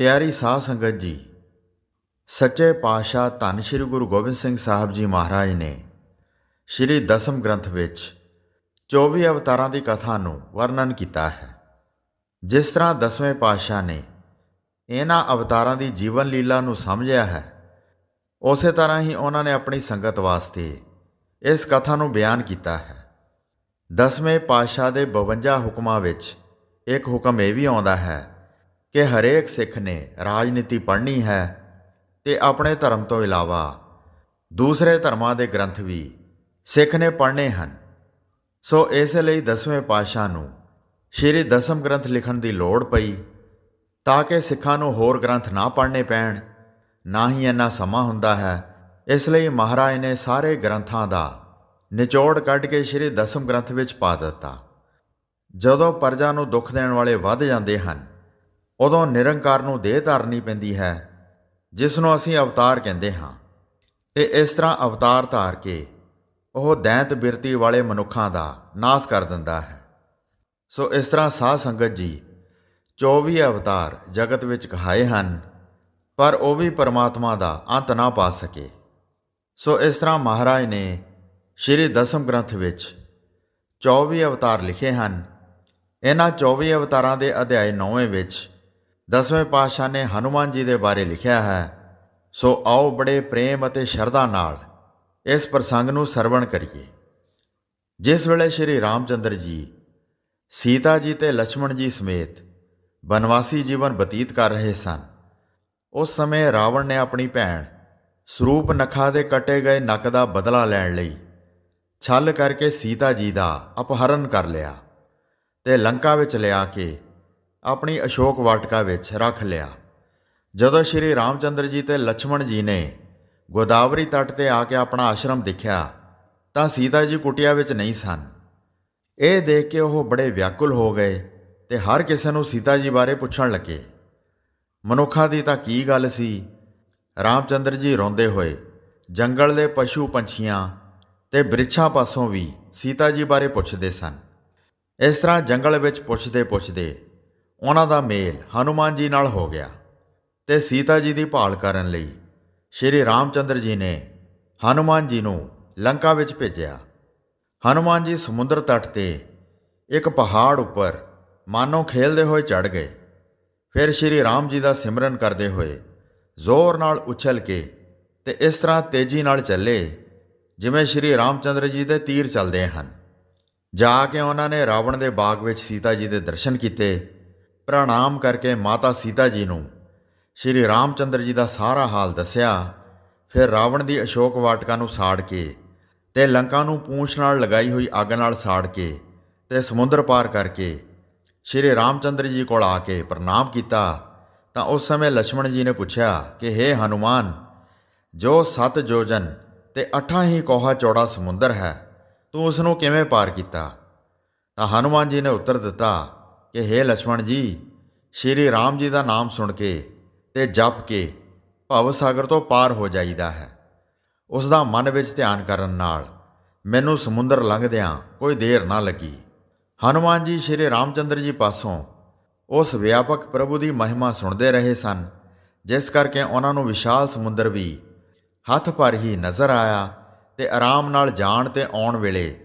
ਪਿਆਰੀ ਸਾਧ ਸੰਗਤ ਜੀ, ਸੱਚੇ ਪਾਤਸ਼ਾਹ ਧੰਨ ਸ਼੍ਰੀ ਗੁਰੂ ਗੋਬਿੰਦ ਸਿੰਘ ਸਾਹਿਬ ਜੀ ਮਹਾਰਾਜ ਨੇ ਸ਼੍ਰੀ ਦਸਮ ਗ੍ਰੰਥ ਵਿੱਚ 24 ਅਵਤਾਰਾਂ ਦੀ ਕਥਾ ਨੂੰ ਵਰਣਨ ਕੀਤਾ ਹੈ। ਜਿਸ ਤਰ੍ਹਾਂ ਦਸਵੇਂ ਪਾਤਸ਼ਾਹ ਨੇ ਇਹਨਾਂ ਅਵਤਾਰਾਂ ਦੀ ਜੀਵਨ ਲੀਲਾ ਨੂੰ ਸਮਝਿਆ ਹੈ, ਉਸੇ ਤਰ੍ਹਾਂ ਹੀ ਉਹਨਾਂ ਨੇ ਆਪਣੀ ਸੰਗਤ ਵਾਸਤੇ ਇਸ ਕਥਾ ਨੂੰ ਬਿਆਨ ਕੀਤਾ ਹੈ। ਦਸਵੇਂ ਪਾਤਸ਼ਾਹ ਦੇ 52 ਹੁਕਮਾਂ ਵਿੱਚ ਇੱਕ ਹੁਕਮ ਇਹ ਵੀ ਆਉਂਦਾ ਹੈ ਕਿ ਹਰੇਕ ਸਿੱਖ ਨੇ ਰਾਜਨੀਤੀ ਪੜ੍ਹਨੀ ਹੈ ਤੇ ਆਪਣੇ ਧਰਮ ਤੋਂ ਇਲਾਵਾ ਦੂਸਰੇ ਧਰਮਾਂ ਦੇ ਗ੍ਰੰਥ ਵੀ ਸਿੱਖ ਨੇ ਪੜ੍ਹਨੇ ਹਨ। ਸੋ ਇਸ ਲਈ ਦਸਵੇਂ ਪਾਤਸ਼ਾਹ ਨੂੰ ਸ਼੍ਰੀ ਦਸਮ ਗ੍ਰੰਥ ਲਿਖਣ ਦੀ ਲੋੜ ਪਈ ਤਾਂ ਕਿ ਸਿੱਖਾਂ ਨੂੰ ਹੋਰ ਗ੍ਰੰਥ ਨਾ ਪੜ੍ਹਨੇ ਪੈਣ, ਨਾ ਹੀ ਇੰਨਾ ਸਮਾਂ ਹੁੰਦਾ ਹੈ। ਇਸ ਲਈ ਮਹਾਰਾਜ ਨੇ ਸਾਰੇ ਗ੍ਰੰਥਾਂ ਦਾ ਨਿਚੋੜ ਕੱਢ ਕੇ ਸ਼੍ਰੀ ਦਸਮ ਗ੍ਰੰਥ ਵਿੱਚ ਪਾ ਦਿੱਤਾ। ਜਦੋਂ ਪਰਜਾ ਨੂੰ ਦੁੱਖ ਦੇਣ ਵਾਲੇ ਵੱਧ ਜਾਂਦੇ ਹਨ ਉਦੋਂ ਨਿਰੰਕਾਰ ਨੂੰ ਦੇਹ ਧਾਰਨੀ ਪੈਂਦੀ ਹੈ ਜਿਸ ਨੂੰ ਅਸੀਂ ਅਵਤਾਰ ਕਹਿੰਦੇ ਹਾਂ। ਤੇ ਇਸ ਤਰ੍ਹਾਂ ਅਵਤਾਰ ਧਾਰ ਕੇ ਉਹ ਦੈਂਤ ਬਿਰਤੀ ਵਾਲੇ ਮਨੁੱਖਾਂ ਦਾ ਨਾਸ ਕਰ ਦਿੰਦਾ ਹੈ। ਸੋ ਇਸ ਤਰ੍ਹਾਂ ਸਾਧ ਸੰਗਤ ਜੀ 24 ਅਵਤਾਰ ਜਗਤ ਵਿੱਚ ਕਹਾਏ ਹਨ, ਪਰ ਉਹ ਵੀ ਪਰਮਾਤਮਾ ਦਾ ਅੰਤ ਨਾ ਪਾ ਸਕੇ। ਸੋ ਇਸ ਤਰ੍ਹਾਂ ਮਹਾਰਾਜ ਨੇ ਸ਼੍ਰੀ ਦਸਮ ਗ੍ਰੰਥ ਵਿੱਚ 24 ਅਵਤਾਰ ਲਿਖੇ ਹਨ। ਇਹਨਾਂ 24 ਅਵਤਾਰਾਂ ਦੇ ਅਧਿਆਇ 9ਵੇਂ ਵਿੱਚ ਦਸਵੇਂ ਪਾਤਸ਼ਾਹ ਨੇ ਹਨੂਮਾਨ ਜੀ ਦੇ ਬਾਰੇ ਲਿਖਿਆ ਹੈ, ਸੋ ਆਓ ਬੜੇ ਪ੍ਰੇਮ ਅਤੇ ਸ਼ਰਧਾ ਨਾਲ ਇਸ ਪ੍ਰਸੰਗ ਨੂੰ ਸਰਵਣ ਕਰੀਏ। ਜਿਸ ਵੇਲੇ ਸ਼੍ਰੀ ਰਾਮਚੰਦਰ ਜੀ ਸੀਤਾ ਜੀ ਤੇ ਲక్ష్మణ ਜੀ ਸਮੇਤ ਬਨਵਾਸੀ ਜੀਵਨ ਬਤੀਤ ਕਰ ਰਹੇ ਸਨ, ਉਸ ਸਮੇਂ ਰਾਵਣ ਨੇ ਆਪਣੀ ਭੈਣ ਸਰੂਪ ਨਖਾ ਦੇ ਕਟੇ ਗਏ ਨੱਕ ਦਾ ਬਦਲਾ ਲੈਣ ਲਈ ਛੱਲ ਕਰਕੇ ਸੀਤਾ ਜੀ ਦਾ ਅਪਹਰਨ ਕਰ ਲਿਆ ਤੇ ਲੰਕਾ ਵਿੱਚ ਲਿਆ ਕੇ ਆਪਣੀ ਅਸ਼ੋਕ ਵਾਟਕਾ ਵਿੱਚ ਰੱਖ ਲਿਆ। ਜਦੋਂ ਸ਼੍ਰੀ ਰਾਮਚੰਦਰ ਜੀ ਤੇ ਲక్ష్మణ ਜੀ ਨੇ ਗੋਦਾਵਰੀ ਤੱਟ ਤੇ ਆ ਕੇ ਆਪਣਾ ਆਸ਼ਰਮ ਦੇਖਿਆ, ਤਾਂ ਸੀਤਾ ਜੀ ਕੁਟਿਆ ਵਿੱਚ ਨਹੀਂ ਸਨ। ਇਹ ਦੇਖ ਕੇ ਉਹ ਬੜੇ ਵਿਆਕੁਲ ਹੋ ਗਏ ਤੇ ਹਰ ਕਿਸੇ ਨੂੰ ਸੀਤਾ ਜੀ ਬਾਰੇ ਪੁੱਛਣ ਲੱਗੇ। ਮਨੁੱਖਾਂ ਦੀ ਤਾਂ ਕੀ ਗੱਲ ਸੀ? ਰਾਮਚੰਦਰ ਜੀ ਰੋਂਦੇ ਹੋਏ ਜੰਗਲ ਦੇ ਪਸ਼ੂ ਪੰਛੀਆਂ ਤੇ ਬ੍ਰਿਛਾਂ ਪਾਸੋਂ ਵੀ ਸੀਤਾ ਜੀ ਬਾਰੇ ਪੁੱਛਦੇ ਸਨ। ਇਸ ਤਰ੍ਹਾਂ ਜੰਗਲ ਵਿੱਚ ਪੁੱਛਦੇ ਪੁੱਛਦੇ ਉਹਨਾਂ ਦਾ ਮੇਲ ਹਨੂਮਾਨ ਜੀ ਨਾਲ ਹੋ ਗਿਆ ਤੇ ਸੀਤਾ ਜੀ ਦੀ ਭਾਲ ਕਰਨ ਲਈ ਸ਼੍ਰੀ ਰਾਮਚੰਦਰ ਜੀ ਨੇ ਹਨੂਮਾਨ ਜੀ ਨੂੰ ਲੰਕਾ ਵਿੱਚ ਭੇਜਿਆ। ਹਨੂਮਾਨ ਜੀ ਸਮੁੰਦਰ ਤੱਟ ਤੇ ਇੱਕ ਪਹਾੜ ਉੱਪਰ ਮਾਨੋ ਖੇਲਦੇ ਹੋਏ ਚੜ ਗਏ। ਫਿਰ ਸ਼੍ਰੀ ਰਾਮ ਜੀ ਦਾ ਸਿਮਰਨ ਕਰਦੇ ਹੋਏ ਜ਼ੋਰ ਨਾਲ ਉਛਲ ਕੇ ਤੇ ਇਸ ਤਰ੍ਹਾਂ ਤੇਜ਼ੀ ਨਾਲ ਚੱਲੇ ਜਿਵੇਂ ਸ਼੍ਰੀ ਰਾਮਚੰਦਰ ਜੀ ਦੇ ਤੀਰ ਚੱਲਦੇ ਹਨ। ਜਾ ਕੇ ਉਹਨਾਂ ਨੇ ਰਾਵਣ ਦੇ ਬਾਗ ਵਿੱਚ ਸੀਤਾ ਜੀ ਦੇ ਦਰਸ਼ਨ ਕੀਤੇ ਪ੍ਰਣਾਮ ਕਰਕੇ ਮਾਤਾ ਸੀਤਾ ਜੀ ਨੂੰ ਸ਼੍ਰੀ ਰਾਮਚੰਦਰ ਜੀ ਦਾ ਸਾਰਾ ਹਾਲ ਦੱਸਿਆ, ਫਿਰ ਰਾਵਣ ਦੀ ਅਸ਼ੋਕ ਵਾਟਕਾ ਨੂੰ ਸਾੜ ਕੇ ਤੇ ਲੰਕਾ ਨੂੰ ਪੂੰਛ ਨਾਲ ਲਗਾਈ ਹੋਈ ਅੱਗ ਨਾਲ ਸਾੜ ਕੇ ਤੇ ਸਮੁੰਦਰ ਪਾਰ ਕਰਕੇ ਸ਼੍ਰੀ ਰਾਮਚੰਦਰ ਜੀ ਕੋਲ ਆ ਕੇ ਪ੍ਰਣਾਮ ਕੀਤਾ, ਤਾਂ ਉਸ ਸਮੇਂ ਲక్ష్మణ ਜੀ ਨੇ ਪੁੱਛਿਆ ਕਿ हे ਹਨੂਮਾਨ, ਜੋ ਸਤ ਜੋਜਨ ਤੇ ਅਠਾਂ ਹੀ ਕੋਹਾ ਚੌੜਾ ਸਮੁੰਦਰ ਹੈ, ਤੂੰ ਉਸ ਨੂੰ ਕਿਵੇਂ ਪਾਰ ਕੀਤਾ? ਤਾਂ ਹਨੂਮਾਨ ਜੀ ਨੇ ਉੱਤਰ ਦਿੱਤਾ ਕਿ हे ਲక్ష్మణ ਜੀ, ਸ਼੍ਰੀ ਰਾਮ ਜੀ ਦਾ ਨਾਮ ਸੁਣ ਕੇ ਤੇ ਜਪ ਕੇ ਭਵ ਸਾਗਰ ਤੋਂ ਪਾਰ ਹੋ ਜਾਈਦਾ ਹੈ। ਉਸ ਦਾ ਮਨ ਵਿੱਚ ਧਿਆਨ ਕਰਨ ਨਾਲ ਮੈਨੂੰ ਸਮੁੰਦਰ ਲੰਘਦਿਆਂ ਕੋਈ ਦੇਰ ਨਾ ਲੱਗੀ। ਹਨੂਮਾਨ ਜੀ, ਸ਼੍ਰੀ ਰਾਮਚੰਦਰ ਜੀ ਪਾਸੋਂ ਉਸ ਵਿਆਪਕ ਪ੍ਰਭੂ ਦੀ ਮਹਿਮਾ ਸੁਣਦੇ ਰਹੇ ਸਨ, ਜਿਸ ਕਰਕੇ ਉਹਨਾਂ ਨੂੰ ਵਿਸ਼ਾਲ ਸਮੁੰਦਰ ਵੀ ਹੱਥ ਪਰ ਹੀ ਨਜ਼ਰ ਆਇਆ ਤੇ ਆਰਾਮ ਨਾਲ ਜਾਣ ਤੇ ਆਉਣ ਵੇਲੇ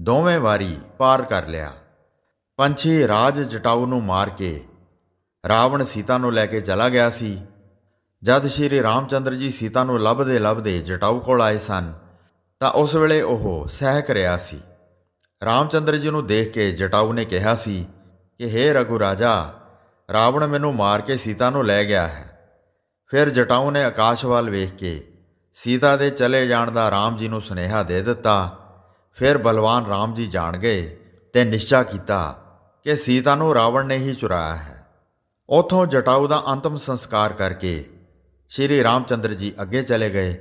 ਦੋਵੇਂ ਵਾਰੀ ਪਾਰ ਕਰ ਲਿਆ। ਪੰਛੀ ਰਾਜ ਜਟਾਊ ਨੂੰ ਮਾਰ ਕੇ ਰਾਵਣ ਸੀਤਾ ਨੂੰ ਲੈ ਕੇ ਚਲਾ ਗਿਆ ਸੀ। ਜਦ ਸ਼੍ਰੀ ਰਾਮਚੰਦਰ ਜੀ ਸੀਤਾ ਨੂੰ ਲੱਭਦੇ ਲੱਭਦੇ ਜਟਾਊ ਕੋਲ ਆਏ ਸਨ, ਤਾਂ ਉਸ ਵੇਲੇ ਉਹ ਸਹਿਕ ਰਿਹਾ ਸੀ। ਰਾਮਚੰਦਰ ਜੀ ਨੂੰ ਦੇਖ ਕੇ ਜਟਾਊ ਨੇ ਕਿਹਾ ਸੀ ਕਿ हे ਰਘੂ ਰਾਜਾ, ਰਾਵਣ ਮੈਨੂੰ ਮਾਰ ਕੇ ਸੀਤਾ ਨੂੰ ਲੈ ਗਿਆ ਹੈ। ਫਿਰ ਜਟਾਊ ਨੇ ਆਕਾਸ਼ ਵੱਲ ਵੇਖ ਕੇ ਸੀਤਾ ਦੇ ਚਲੇ ਜਾਣ ਦਾ ਰਾਮ ਜੀ ਨੂੰ ਸੁਨੇਹਾ ਦੇ ਦਿੱਤਾ। ਫਿਰ ਬਲਵਾਨ ਰਾਮ ਜੀ ਜਾਣ ਗਏ ਤੇ ਨਿਸ਼ਚਾ ਕੀਤਾ ਕਿ ਸੀਤਾ ਨੂੰ ਰਾਵਣ ਨੇ ਹੀ ਚੁਰਾਇਆ ਹੈ। ਉਥੋਂ ਜਟਾਊ ਦਾ ਅੰਤਮ ਸੰਸਕਾਰ ਕਰਕੇ ਸ਼੍ਰੀ ਰਾਮਚੰਦਰ ਜੀ ਅੱਗੇ ਚਲੇ ਗਏ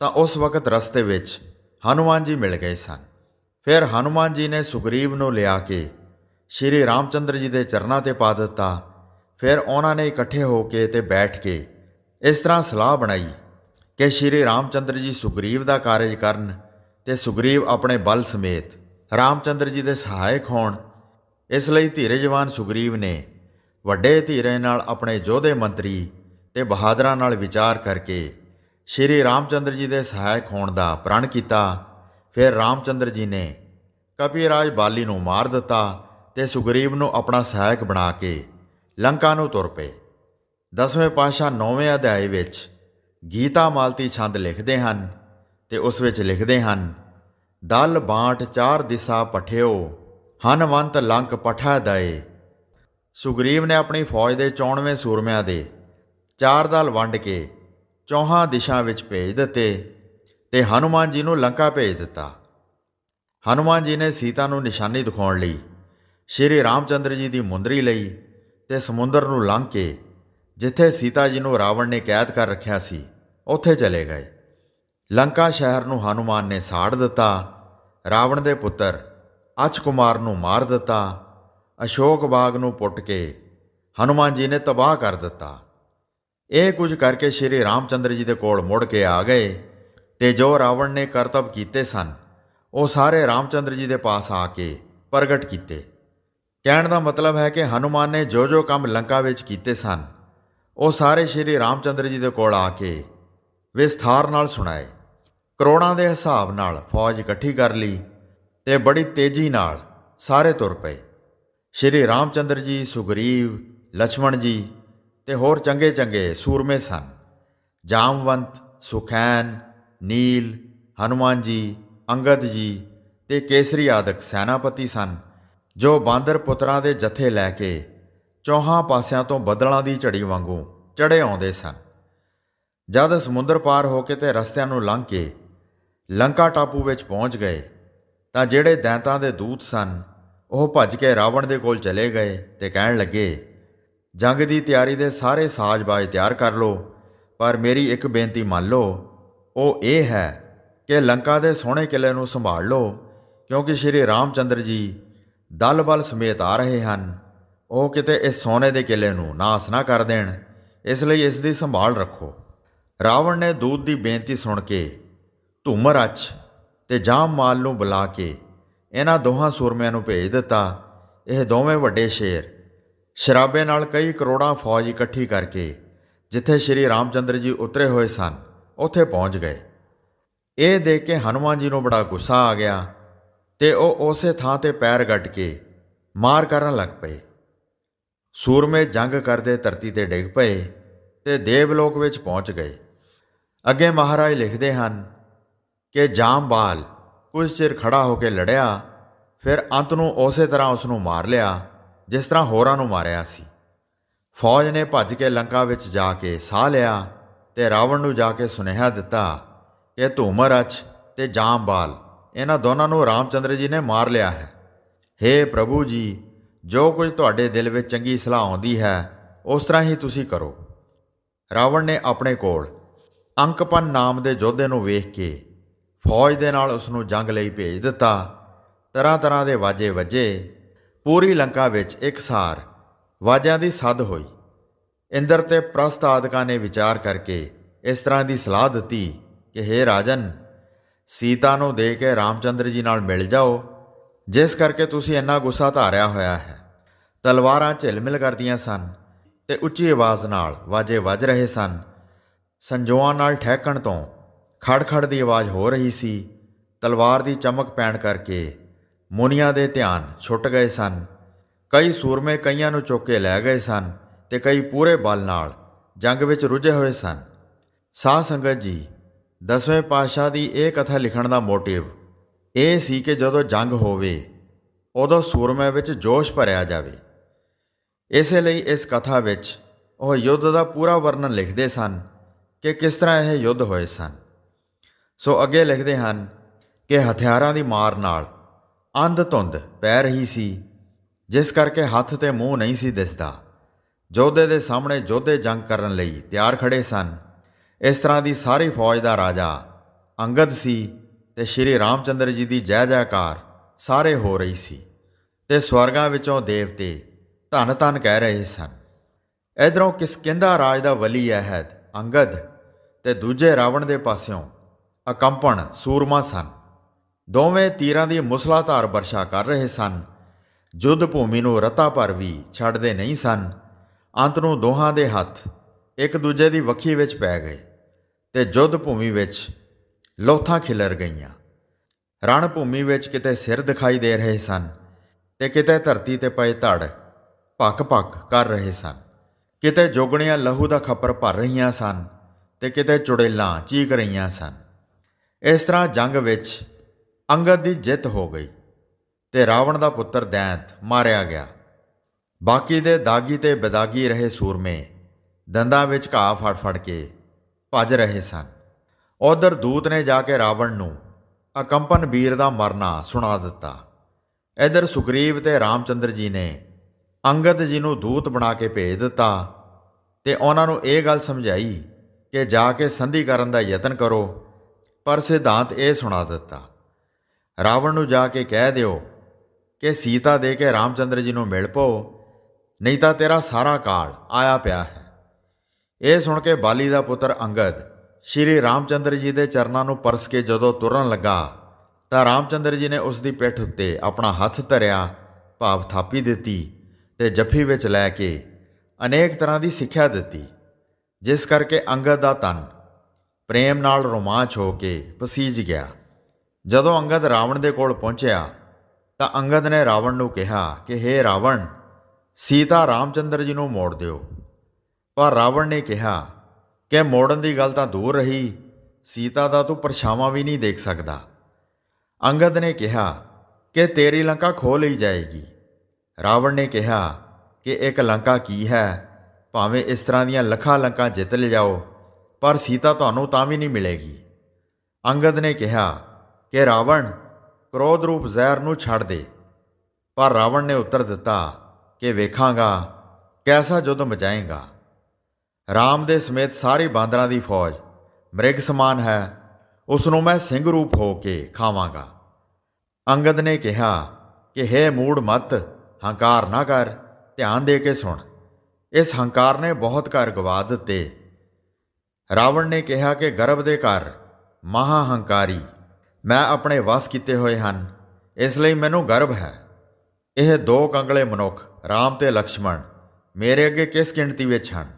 ਤਾਂ ਉਸ ਵਕਤ ਰਸਤੇ ਵਿੱਚ ਹਨੂਮਾਨ ਜੀ ਮਿਲ ਗਏ ਸਨ। ਫਿਰ ਹਨੂਮਾਨ ਜੀ ਨੇ ਸੁਗਰੀਵ ਨੂੰ ਲਿਆ ਕੇ ਸ਼੍ਰੀ ਰਾਮਚੰਦਰ ਜੀ ਦੇ ਚਰਨਾਂ ਤੇ ਪਾ ਦਿੱਤਾ। ਫਿਰ ਉਹਨਾਂ ਨੇ ਇਕੱਠੇ ਹੋ ਕੇ ਤੇ ਬੈਠ ਕੇ ਇਸ ਤਰ੍ਹਾਂ ਸਲਾਹ ਬਣਾਈ ਕਿ ਸ਼੍ਰੀ ਰਾਮਚੰਦਰ ਜੀ ਸੁਗਰੀਵ ਦਾ ਕਾਰਜ ਕਰਨ ਤੇ ਸੁਗਰੀਵ ਆਪਣੇ ਬਲ ਸਮੇਤ ਰਾਮਚੰਦਰ ਜੀ ਦੇ ਸਹਾਇਕ ਹੋਣ ਇਸ ਲਈ ਧੀਰਜਵਾਨ ਸੁਗਰੀਵ ਨੇ ਵੱਡੇ ਧੀਰੇ ਨਾਲ ਆਪਣੇ ਯੋਧੇ ਮੰਤਰੀ ਤੇ ਬਹਾਦਰਾਂ ਨਾਲ ਵਿਚਾਰ ਕਰਕੇ ਸ਼੍ਰੀ ਰਾਮਚੰਦਰ ਜੀ ਦੇ ਸਹਾਇਕ ਹੋਣ ਦਾ ਪ੍ਰਣ ਕੀਤਾ। ਫਿਰ ਰਾਮਚੰਦਰ ਜੀ ਨੇ ਕਪਿਰਾਜ ਬਾਲੀ ਨੂੰ ਮਾਰ ਦਿੱਤਾ ਤੇ ਸੁਗਰੀਵ ਨੂੰ ਆਪਣਾ ਸਹਾਇਕ ਬਣਾ ਕੇ ਲੰਕਾ ਨੂੰ ਤੁਰ ਪਏ। ਦਸਵੇਂ ਪਾਤਸ਼ਾਹ ਨੌਵੇਂ ਅਧਿਆਏ ਵਿੱਚ ਗੀਤਾ ਮਾਲਤੀ ਛੰਦ ਲਿਖਦੇ ਹਨ ਤੇ ਉਸ ਵਿੱਚ ਲਿਖਦੇ ਹਨ, ਦਲ ਬਾਂਟ ਚਾਰ ਦਿਸ਼ਾ ਪਠਿਓ ਹਨਵੰਤ ਲੰਕ ਪਠਾ ਦਏ। ਸੁਗਰੀਵ ਨੇ ਆਪਣੀ ਫੌਜ ਦੇ 94 ਸੂਰਮਿਆਂ ਦੇ ਚਾਰ ਦਲ ਵੰਡ ਕੇ ਚੌਹਾਂ ਦਿਸ਼ਾ ਵਿੱਚ ਭੇਜ ਦਿੱਤੇ ਤੇ ਹਨੂਮਾਨ ਜੀ ਨੂੰ ਲੰਕਾ ਭੇਜ ਦਿੱਤਾ। ਹਨੂਮਾਨ ਜੀ ਨੇ ਸੀਤਾ ਨੂੰ ਨਿਸ਼ਾਨੀ ਦਿਖਾਉਣ ਲਈ ਸ਼੍ਰੀ ਰਾਮਚੰਦਰ ਜੀ ਦੀ ਮੁੰਦਰੀ ਲਈ ਤੇ ਸਮੁੰਦਰ ਨੂੰ ਲੰਘ ਕੇ ਜਿੱਥੇ ਸੀਤਾ ਜੀ ਨੂੰ ਰਾਵਣ ਨੇ ਕੈਦ ਕਰ ਰੱਖਿਆ ਸੀ, ਉੱਥੇ ਚਲੇ ਗਏ। ਲੰਕਾ ਸ਼ਹਿਰ ਨੂੰ ਹਨੂਮਾਨ ਨੇ ਸਾੜ ਦਿੱਤਾ। ਰਾਵਣ ਦੇ ਪੁੱਤਰ ਅਛ ਕੁਮਾਰ ਨੂੰ ਮਾਰ ਦਿੱਤਾ, ਅਸ਼ੋਕ ਬਾਗ ਨੂੰ ਪੁੱਟ ਕੇ ਹਨੂਮਾਨ ਜੀ ਨੇ ਤਬਾਹ ਕਰ ਦਿੱਤਾ। ਇਹ ਕੁਝ ਕਰਕੇ ਸ਼੍ਰੀ ਰਾਮਚੰਦਰ ਜੀ ਦੇ ਕੋਲ ਮੁੜ ਕੇ ਆ ਗਏ ਤੇ ਜੋ ਰਾਵਣ ਨੇ ਕਰਤਬ ਕੀਤੇ ਸਨ, ਉਹ ਸਾਰੇ ਰਾਮਚੰਦਰ ਜੀ ਦੇ ਪਾਸ ਆ ਕੇ ਪ੍ਰਗਟ ਕੀਤੇ। ਕਹਿਣ ਦਾ ਮਤਲਬ ਹੈ ਕਿ ਹਨੂਮਾਨ ਨੇ ਜੋ ਜੋ ਕੰਮ ਲੰਕਾ ਵਿੱਚ ਕੀਤੇ ਸਨ, ਉਹ ਸਾਰੇ ਸ਼੍ਰੀ ਰਾਮਚੰਦਰ ਜੀ ਦੇ ਕੋਲ ਆ ਕੇ ਵਿਸਥਾਰ ਨਾਲ ਸੁਣਾਏ। ਕਰੋੜਾਂ ਦੇ ਹਿਸਾਬ ਨਾਲ ਫੌਜ ਇਕੱਠੀ ਕਰ ਲਈ ਤੇ ਬੜੀ ਤੇਜ਼ੀ ਨਾਲ ਸਾਰੇ ਤੁਰ ਪਏ। ਸ਼੍ਰੀ ਰਾਮਚੰਦਰ ਜੀ, ਸੁਗਰੀਵ ਲక్ష్మణ ਜੀ ਤੇ ਹੋਰ ਚੰਗੇ ਚੰਗੇ ਸੂਰਮੇ ਸਨ। ਜਾਮਵੰਤ, ਸੁਖੈਨ, ਨੀਲ, ਹਨੂਮਾਨ ਜੀ, ਅੰਗਦ ਜੀ ਤੇ ਕੇਸਰੀ ਆਦਿਕ ਸੈਨਾਪਤੀ ਸਨ, ਜੋ ਬਾਂਦਰ ਪੁੱਤਰਾਂ ਦੇ ਜਥੇ ਲੈ ਕੇ ਚੌਹਾਂ ਪਾਸਿਆਂ ਤੋਂ ਬੱਦਲਾਂ ਦੀ ਝੜੀ ਵਾਂਗੂ ਚੜੇ ਆਉਂਦੇ ਸਨ। ਜਦ ਸਮੁੰਦਰ ਪਾਰ ਹੋ ਕੇ ਤੇ ਰਸਤਿਆਂ ਨੂੰ ਲੰਘ ਕੇ ਲੰਕਾ ਟਾਪੂ ਵਿੱਚ ਪਹੁੰਚ ਗਏ ਤਾਂ ਜਿਹੜੇ ਦੈਂਤਾਂ ਦੇ ਦੂਤ ਸਨ, ਉਹ ਭੱਜ ਕੇ ਰਾਵਣ ਦੇ ਕੋਲ ਚਲੇ ਗਏ ਤੇ ਕਹਿਣ ਲੱਗੇ, ਜੰਗ ਦੀ ਤਿਆਰੀ ਦੇ ਸਾਰੇ ਸਾਜ਼-ਬਾਜ਼ ਤਿਆਰ ਕਰ ਲਓ, ਪਰ ਮੇਰੀ ਇੱਕ ਬੇਨਤੀ ਮੰਨ ਲਓ, ਉਹ ਇਹ ਹੈ ਕਿ ਲੰਕਾ ਦੇ ਸੋਹਣੇ ਕਿਲੇ ਨੂੰ ਸੰਭਾਲ ਲਓ, ਕਿਉਂਕਿ ਸ਼੍ਰੀ ਰਾਮਚੰਦਰ ਜੀ ਦਲ ਬਲ ਸਮੇਤ ਆ ਰਹੇ ਹਨ। ਉਹ ਕਿਤੇ ਇਸ ਸੋਨੇ ਦੇ ਕਿਲੇ ਨੂੰ ਨਾਸ ਨਾ ਕਰ ਦੇਣ, ਇਸ ਲਈ ਇਸ ਦੀ ਸੰਭਾਲ ਰੱਖੋ। ਰਾਵਣ ਨੇ ਦੂਤ ਦੀ ਬੇਨਤੀ ਸੁਣ ਕੇ ਧੂਮਰਛ ਤੇ ਜਾਮਮਾਲ ਨੂੰ ਬੁਲਾ ਕੇ ਇਹਨਾਂ ਦੋਹਾਂ ਸੂਰਮਿਆਂ ਨੂੰ ਭੇਜ ਦਿੱਤਾ। ਇਹ ਦੋਵੇਂ ਵੱਡੇ ਸ਼ੇਰ ਸ਼ਰਾਬੇ ਨਾਲ ਕਈ ਕਰੋੜਾਂ ਫੌਜ ਇਕੱਠੀ ਕਰਕੇ ਜਿੱਥੇ ਸ਼੍ਰੀ ਰਾਮਚੰਦਰ ਜੀ ਉਤਰੇ ਹੋਏ ਸਨ, ਉੱਥੇ ਪਹੁੰਚ ਗਏ। ਇਹ ਦੇਖ ਕੇ ਹਨੂਮਾਨ ਜੀ ਨੂੰ ਬੜਾ ਗੁੱਸਾ ਆ ਗਿਆ ਤੇ ਉਹ ਉਸੇ ਥਾਂ ਤੇ ਪੈਰ ਗੱਡ ਕੇ ਮਾਰ ਕਰਨ ਲੱਗ ਪਏ। ਸੂਰਮੇ ਜੰਗ ਕਰਦੇ ਧਰਤੀ ਤੇ ਡਿੱਗ ਪਏ ਤੇ ਦੇਵਲੋਕ ਵਿੱਚ ਪਹੁੰਚ ਗਏ। ਅੱਗੇ ਮਹਾਰਾਜ ਲਿਖਦੇ ਹਨ ਕਿ ਜਾਮਬਾਲ ਕੁਝ ਚਿਰ ਖੜਾ ਹੋ ਕੇ ਲੜਿਆ, ਫਿਰ ਅੰਤ ਨੂੰ ਉਸੇ ਤਰ੍ਹਾਂ ਉਸ ਨੂੰ ਮਾਰ ਲਿਆ, ਜਿਸ ਤਰ੍ਹਾਂ ਹੋਰਾਂ ਨੂੰ ਮਾਰਿਆ ਸੀ। ਫੌਜ ਨੇ ਭੱਜ ਕੇ ਲੰਕਾ ਵਿੱਚ ਜਾ ਕੇ ਸਾਹ ਲਿਆ ਤੇ ਰਾਵਣ ਨੂੰ ਜਾ ਕੇ ਸੁਨੇਹਾ ਦਿੱਤਾ ਕਿ ਧੂਮਰ ਧੂਮਰਛ ਤੇ ਜਾਮਬਾਲ ਇਹਨਾਂ ਦੋਨਾਂ ਨੂੰ ਰਾਮਚੰਦਰ ਜੀ ਨੇ ਮਾਰ ਲਿਆ ਹੈ। हे ਪ੍ਰਭੂ ਜੀ, ਜੋ ਕੁਝ ਤੁਹਾਡੇ ਦਿਲ ਵਿੱਚ ਚੰਗੀ ਸਲਾਹ ਆਉਂਦੀ ਹੈ, ਉਸ ਤਰ੍ਹਾਂ ਹੀ ਤੁਸੀਂ ਕਰੋ। ਰਾਵਣ ਨੇ ਆਪਣੇ ਕੋਲ ਅੰਕਪਨ ਨਾਮ ਦੇ ਯੋਧੇ ਨੂੰ ਵੇਖ ਕੇ ਫੌਜ ਦੇ ਨਾਲ ਉਸ ਨੂੰ ਜੰਗ ਲਈ ਭੇਜ ਦਿੱਤਾ। ਤਰ੍ਹਾਂ ਤਰ੍ਹਾਂ ਦੇ ਵਾਜੇ ਵੱਜੇ। ਪੂਰੀ ਲੰਕਾ ਵਿੱਚ ਇੱਕਸਾਰ ਵਾਜਿਆਂ ਦੀ ਸੱਦ ਹੋਈ। ਇੰਦਰ ਤੇ ਪ੍ਰਸਤ ਆਦਿਕਾਂ ਨੇ ਵਿਚਾਰ ਕਰਕੇ ਇਸ ਤਰ੍ਹਾਂ ਦੀ ਸਲਾਹ ਦਿੱਤੀ ਕਿ हे ਰਾਜਨ, ਸੀਤਾ ਨੂੰ ਦੇ ਕੇ ਰਾਮਚੰਦਰ ਜੀ ਨਾਲ ਮਿਲ ਜਾਓ, ਜਿਸ ਕਰਕੇ ਤੁਸੀਂ ਇੰਨਾ ਗੁੱਸਾ ਧਾਰਿਆ ਹੋਇਆ ਹੈ। ਤਲਵਾਰਾਂ ਝਿਲਮਿਲ ਕਰਦੀਆਂ ਸਨ ਤੇ ਉੱਚੀ ਆਵਾਜ਼ ਨਾਲ ਵਾਜੇ ਵੱਜ ਰਹੇ ਸਨ। ਸੰਜੋਆਂ ਨਾਲ ਠਹਿਕਣ ਤੋਂ ਖੜ-ਖੜ ਦੀ ਆਵਾਜ਼ ਹੋ ਰਹੀ ਸੀ। ਤਲਵਾਰ ਦੀ ਚਮਕ ਪੈਣ ਕਰਕੇ ਮੁਨੀਆਂ ਦੇ ਧਿਆਨ ਛੁੱਟ ਗਏ ਸਨ। ਕਈ ਸੂਰਮੇ ਕਈਆਂ ਨੂੰ ਚੁੱਕ ਕੇ ਲੈ ਗਏ ਸਨ ਤੇ ਕਈ ਪੂਰੇ ਬਲ ਨਾਲ ਜੰਗ ਵਿੱਚ ਰੁੱਝੇ ਹੋਏ ਸਨ। ਸਾਧ ਸੰਗਤ ਜੀ, ਦਸਵੇਂ ਪਾਤਸ਼ਾਹ ਦੀ ਇਹ ਕਥਾ ਲਿਖਣ ਦਾ ਮੋਟਿਵ ਇਹ ਸੀ ਕਿ ਜਦੋਂ ਜੰਗ ਹੋਵੇ, ਉਦੋਂ ਸੂਰਮੇ ਵਿੱਚ ਜੋਸ਼ ਭਰਿਆ ਜਾਵੇ। ਇਸੇ ਲਈ ਇਸ ਕਥਾ ਵਿੱਚ ਉਹ ਯੁੱਧ ਦਾ ਪੂਰਾ ਵਰਣਨ ਲਿਖਦੇ ਸਨ ਕਿ ਕਿਸ ਤਰ੍ਹਾਂ ਇਹ ਯੁੱਧ ਹੋਏ ਸਨ। ਸੋ ਅੱਗੇ ਲਿਖਦੇ ਹਨ ਕਿ ਹਥਿਆਰਾਂ ਦੀ ਮਾਰ ਨਾਲ ਅੰਧ ਧੁੰਦ ਪੈ ਰਹੀ ਸੀ, ਜਿਸ ਕਰਕੇ ਹੱਥ ਤੇ ਮੂੰਹ ਨਹੀਂ ਸੀ ਦਿਸਦਾ। ਯੋਧੇ ਦੇ ਸਾਹਮਣੇ ਯੋਧੇ ਜੰਗ ਕਰਨ ਲਈ ਤਿਆਰ ਖੜੇ ਸਨ। ਇਸ ਤਰ੍ਹਾਂ ਦੀ ਸਾਰੀ ਫੌਜ ਦਾ ਰਾਜਾ ਅੰਗਦ ਸੀ ਤੇ ਸ਼੍ਰੀ ਰਾਮਚੰਦਰ ਜੀ ਦੀ ਜੈ ਜੈਕਾਰ ਸਾਰੇ ਹੋ ਰਹੀ ਸੀ ਤੇ ਸਵਰਗਾਂ ਵਿੱਚੋਂ ਦੇਵਤੇ ਧੰਨ ਧੰਨ ਕਹਿ ਰਹੇ ਸਨ। ਇਧਰੋਂ ਕਿਸਕਿੰਦਾ ਰਾਜ ਦਾ ਵਲੀ ਅਹਿਦ ਅੰਗਦ ਤੇ ਦੂਜੇ ਰਾਵਣ ਦੇ ਪਾਸਿਓਂ ਅਕੰਪਣ, ਸੂਰਮਾ ਸਨ। ਦੋਵੇਂ ਤੀਰਾਂ ਦੀ ਮੁਸਲਾਧਾਰ ਵਰਸ਼ਾ ਕਰ ਰਹੇ ਸਨ। ਜੁੱਧ ਭੂਮੀ ਨੂੰ ਰਤਾ ਭਰ ਵੀ ਛੱਡਦੇ ਨਹੀਂ ਸਨ। ਅੰਤ ਨੂੰ ਦੋਹਾਂ ਦੇ ਹੱਥ ਇੱਕ ਦੂਜੇ ਦੀ ਵੱਖੀ ਵਿੱਚ ਪੈ ਗਏ ਤੇ ਜੁੱਧ ਭੂਮੀ ਵਿੱਚ ਲੋਥਾਂ ਖਿਲਰ ਗਈਆਂ। ਰਣ ਭੂਮੀ ਵਿੱਚ ਕਿਤੇ ਸਿਰ ਦਿਖਾਈ ਦੇ ਰਹੇ ਸਨ ਤੇ ਕਿਤੇ ਧਰਤੀ ਤੇ ਪਏ ਧੜ ਭੱਕ-ਭੱਕ ਕਰ ਰਹੇ ਸਨ। ਕਿਤੇ ਜੋਗਣੀਆਂ ਲਹੂ ਦਾ ਖੱਪਰ ਭਰ ਰਹੀਆਂ ਸਨ ਤੇ ਕਿਤੇ ਚੁੜੇਲਾਂ ਚੀਕ ਰਹੀਆਂ ਸਨ। ਇਸ ਤਰ੍ਹਾਂ ਜੰਗ ਵਿੱਚ ਅੰਗਦ ਦੀ ਜਿੱਤ ਹੋ ਗਈ ਤੇ ਰਾਵਣ ਦਾ ਪੁੱਤਰ ਦੈਂਤ ਮਾਰਿਆ ਗਿਆ। ਬਾਕੀ ਦੇ ਦਾਗੀ ਤੇ ਬਦਾਗੀ ਰਹੇ ਸੂਰਮੇ ਦੰਦਾਂ ਵਿੱਚ ਘਾਹ ਫੜ ਫੜ ਕੇ ਭੱਜ ਰਹੇ ਸਨ। ਉਧਰ ਦੂਤ ਨੇ ਜਾ ਕੇ ਰਾਵਣ ਨੂੰ ਅਕੰਪਨ ਵੀਰ ਦਾ ਮਰਨਾ ਸੁਣਾ ਦਿੱਤਾ। ਇਧਰ ਸੁਗਰੀਵ ਤੇ ਰਾਮਚੰਦਰ ਜੀ ਨੇ ਅੰਗਦ ਜੀ ਨੂੰ ਦੂਤ ਬਣਾ ਕੇ ਭੇਜ ਦਿੱਤਾ ਤੇ ਉਹਨਾਂ ਨੂੰ ਇਹ ਗੱਲ ਸਮਝਾਈ ਕਿ ਜਾ ਕੇ ਸੰਧੀ ਕਰਨ ਦਾ ਯਤਨ ਕਰੋ ਪਰ ਸਿਧਾਂਤ ਇਹ ਸੁਣਾ ਦਿੱਤਾ, ਰਾਵਣ ਨੂੰ ਜਾ ਕੇ ਕਹਿ ਦਿਓ ਕਿ ਸੀਤਾ ਦੇ ਕੇ ਰਾਮਚੰਦਰ ਜੀ ਨੂੰ ਮਿਲ ਪਓ, ਨਹੀਂ ਤਾਂ ਤੇਰਾ ਸਾਰਾ ਕਾਲ ਆਇਆ ਪਿਆ ਹੈ। ਇਹ ਸੁਣ ਕੇ ਬਾਲੀ ਦਾ ਪੁੱਤਰ ਅੰਗਦ ਸ਼੍ਰੀ ਰਾਮਚੰਦਰ ਜੀ ਦੇ ਚਰਨਾਂ ਨੂੰ ਪਰਸ ਕੇ ਜਦੋਂ ਤੁਰਨ ਲੱਗਾ, ਤਾਂ ਰਾਮਚੰਦਰ ਜੀ ਨੇ ਉਸ ਦੀ ਪਿੱਠ ਉੱਤੇ ਆਪਣਾ ਹੱਥ ਧਰਿਆ, ਭਾਵ ਥਾਪੀ ਦਿੱਤੀ ਤੇ ਜੱਫੀ ਵਿੱਚ ਲੈ ਕੇ ਅਨੇਕ ਤਰ੍ਹਾਂ ਦੀ ਸਿੱਖਿਆ ਦਿੱਤੀ, ਜਿਸ ਕਰਕੇ ਅੰਗਦ ਦਾ ਤਨ ਪ੍ਰੇਮ ਨਾਲ ਰੋਮਾਂਚ ਹੋ ਕੇ ਪਸੀਜ ਗਿਆ। ਜਦੋਂ ਅੰਗਦ ਰਾਵਣ ਦੇ ਕੋਲ ਪਹੁੰਚਿਆ, ਤਾਂ ਅੰਗਦ ਨੇ ਰਾਵਣ ਨੂੰ ਕਿਹਾ ਕਿ, ਹੇ ਰਾਵਣ, ਸੀਤਾ ਰਾਮਚੰਦਰ ਜੀ ਨੂੰ ਮੋੜ ਦਿਓ। ਪਰ ਰਾਵਣ ਨੇ ਕਿਹਾ, ਕਿ ਮੋੜਨ ਦੀ ਗੱਲ ਤਾਂ ਦੂਰ ਰਹੀ, ਸੀਤਾ ਦਾ ਤੂੰ ਪਰਛਾਵਾਂ ਵੀ ਨਹੀਂ ਦੇਖ ਸਕਦਾ। ਅੰਗਦ ਨੇ ਕਿਹਾ, ਕਿ ਤੇਰੀ ਲੰਕਾ ਖੋ ਲਈ ਜਾਏਗੀ। ਰਾਵਣ ਨੇ ਕਿਹਾ, ਕਿ ਇੱਕ ਲੰਕਾ ਕੀ ਹੈ? ਭਾਵੇਂ ਇਸ ਤਰ੍ਹਾਂ ਦੀਆਂ ਲੱਖਾਂ ਲੰਕਾਂ ਜਿੱਤ ਲਿਜਾਓ ਪਰ ਸੀਤਾ ਤੁਹਾਨੂੰ ਤਾਂ ਵੀ ਨਹੀਂ ਮਿਲੇਗੀ। ਅੰਗਦ ਨੇ ਕਿਹਾ ਕਿ ਰਾਵਣ ਕ੍ਰੋਧ ਰੂਪ ਜ਼ਹਿਰ ਨੂੰ ਛੱਡ ਦੇ। ਪਰ ਰਾਵਣ ਨੇ ਉੱਤਰ ਦਿੱਤਾ ਕਿ ਵੇਖਾਂਗਾ, ਕੈਸਾ ਜੁੱਧ ਮਚਾਏਗਾ। ਰਾਮ ਦੇ ਸਮੇਤ ਸਾਰੀ ਬਾਂਦਰਾਂ ਦੀ ਫੌਜ ਮ੍ਰਿਗ ਸਮਾਨ ਹੈ ਉਸ ਨੂੰ ਮੈਂ ਸਿੰਘ ਰੂਪ ਹੋ ਕੇ ਖਾਵਾਂਗਾ। ਅੰਗਦ ਨੇ ਕਿਹਾ ਕਿ ਹੇ ਮੂੜ ਮਤ, ਹੰਕਾਰ ਨਾ ਕਰ, ਧਿਆਨ ਦੇ ਕੇ ਸੁਣ। ਇਸ ਹੰਕਾਰ ਨੇ ਬਹੁਤ ਘਰ ਗਵਾ ਦਿੱਤੇ। ਰਾਵਣ ਨੇ ਕਿਹਾ ਕਿ ਗਰਭ ਦੇ ਘਰ ਮਹਾ ਹੰਕਾਰੀ ਮੈਂ ਆਪਣੇ ਵਸ ਕੀਤੇ ਹੋਏ ਹਨ, ਇਸ ਲਈ ਮੈਨੂੰ ਗਰਭ ਹੈ। ਇਹ ਦੋ ਕੰਗਲੇ ਮਨੁੱਖ, ਰਾਮ ਤੇ ਲਕਸ਼ਮਣ, ਮੇਰੇ ਅੱਗੇ ਕਿਸ ਗਿਣਤੀ ਵਿੱਚ ਹਨ?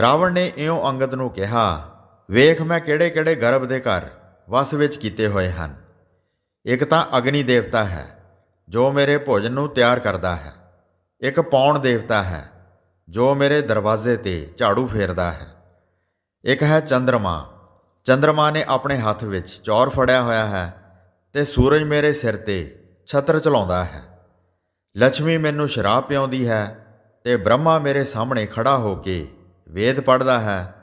ਰਾਵਣ ਨੇ ਇਉਂ ਅੰਗਦ ਨੂੰ ਕਿਹਾ, ਵੇਖ ਮੈਂ ਕਿਹੜੇ-ਕਿਹੜੇ ਗਰਭ ਦੇ ਘਰ ਵਸ ਵਿੱਚ ਕੀਤੇ ਹੋਏ ਹਨ। ਇੱਕ ਤਾਂ ਅਗਨੀ ਦੇਵਤਾ ਹੈ, ਜੋ ਮੇਰੇ ਭੋਜਨ ਨੂੰ ਤਿਆਰ ਕਰਦਾ ਹੈ। ਇੱਕ ਪੌਣ ਦੇਵਤਾ ਹੈ, ਜੋ ਮੇਰੇ ਦਰਵਾਜ਼ੇ ਤੇ ਝਾੜੂ ਫੇਰਦਾ ਹੈ। ਇੱਕ ਹੈ ਚੰਦਰਮਾ। ਚੰਦਰਮਾ ਨੇ ਆਪਣੇ ਹੱਥ ਵਿੱਚ ਚੌਰ ਫੜਿਆ ਹੋਇਆ ਹੈ ਤੇ ਸੂਰਜ ਮੇਰੇ ਸਿਰ ਤੇ ਛਤਰ ਚਲਾਉਂਦਾ ਹੈ। ਲక్ష్ਮੀ ਮੈਨੂੰ ਸ਼ਰਾਬ ਪਿਆਉਂਦੀ ਹੈ ਤੇ ਬ੍ਰਹਮਾ ਮੇਰੇ ਸਾਹਮਣੇ ਖੜਾ ਹੋ ਕੇ ਵੇਦ ਪੜਦਾ ਹੈ।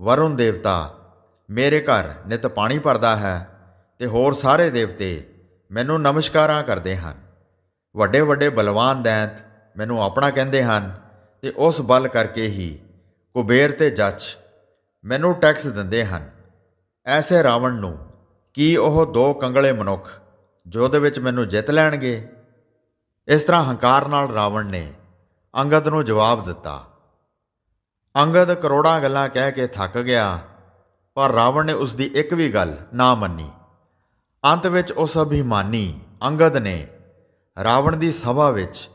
ਵਰੁਣ ਦੇਵਤਾ ਮੇਰੇ ਘਰ ਨਿਤ ਪਾਣੀ ਭਰਦਾ ਹੈ ਤੇ ਹੋਰ ਸਾਰੇ ਦੇਵਤੇ ਮੈਨੂੰ ਨਮਸਕਾਰਾਂ ਕਰਦੇ ਹਨ। ਵੱਡੇ ਵੱਡੇ ਬਲਵਾਨ ਦੈਂਤ ਮੈਨੂੰ ਆਪਣਾ ਕਹਿੰਦੇ ਹਨ ਤੇ ਉਸ ਬਲ ਕਰਕੇ ਹੀ ਕੁਬੇਰ ਤੇ ਜੱਚ ਮੈਨੂੰ ਟੈਕਸ ਦਿੰਦੇ ਹਨ। ਐਸੇ ਰਾਵਣ ਨੂੰ ਕੀ ਉਹ ਦੋ ਕੰਗਲੇ ਮਨੁੱਖ ਜੋਧ ਵਿੱਚ ਮੈਨੂੰ ਜਿੱਤ ਲੈਣਗੇ? ਇਸ ਤਰ੍ਹਾਂ ਹੰਕਾਰ ਨਾਲ ਰਾਵਣ ਨੇ ਅੰਗਦ ਨੂੰ ਜਵਾਬ ਦਿੱਤਾ। ਅੰਗਦ ਕਰੋੜਾਂ ਗੱਲਾਂ ਕਹਿ ਕੇ ਥੱਕ ਗਿਆ, ਪਰ ਰਾਵਣ ਨੇ ਉਸ ਦੀ ਇੱਕ ਵੀ ਗੱਲ ਨਾ ਮੰਨੀ। ਅੰਤ ਵਿੱਚ ਉਸ ਅਭਿਮਾਨੀ ਅੰਗਦ ਨੇ ਰਾਵਣ ਦੀ ਸਭਾ ਵਿੱਚ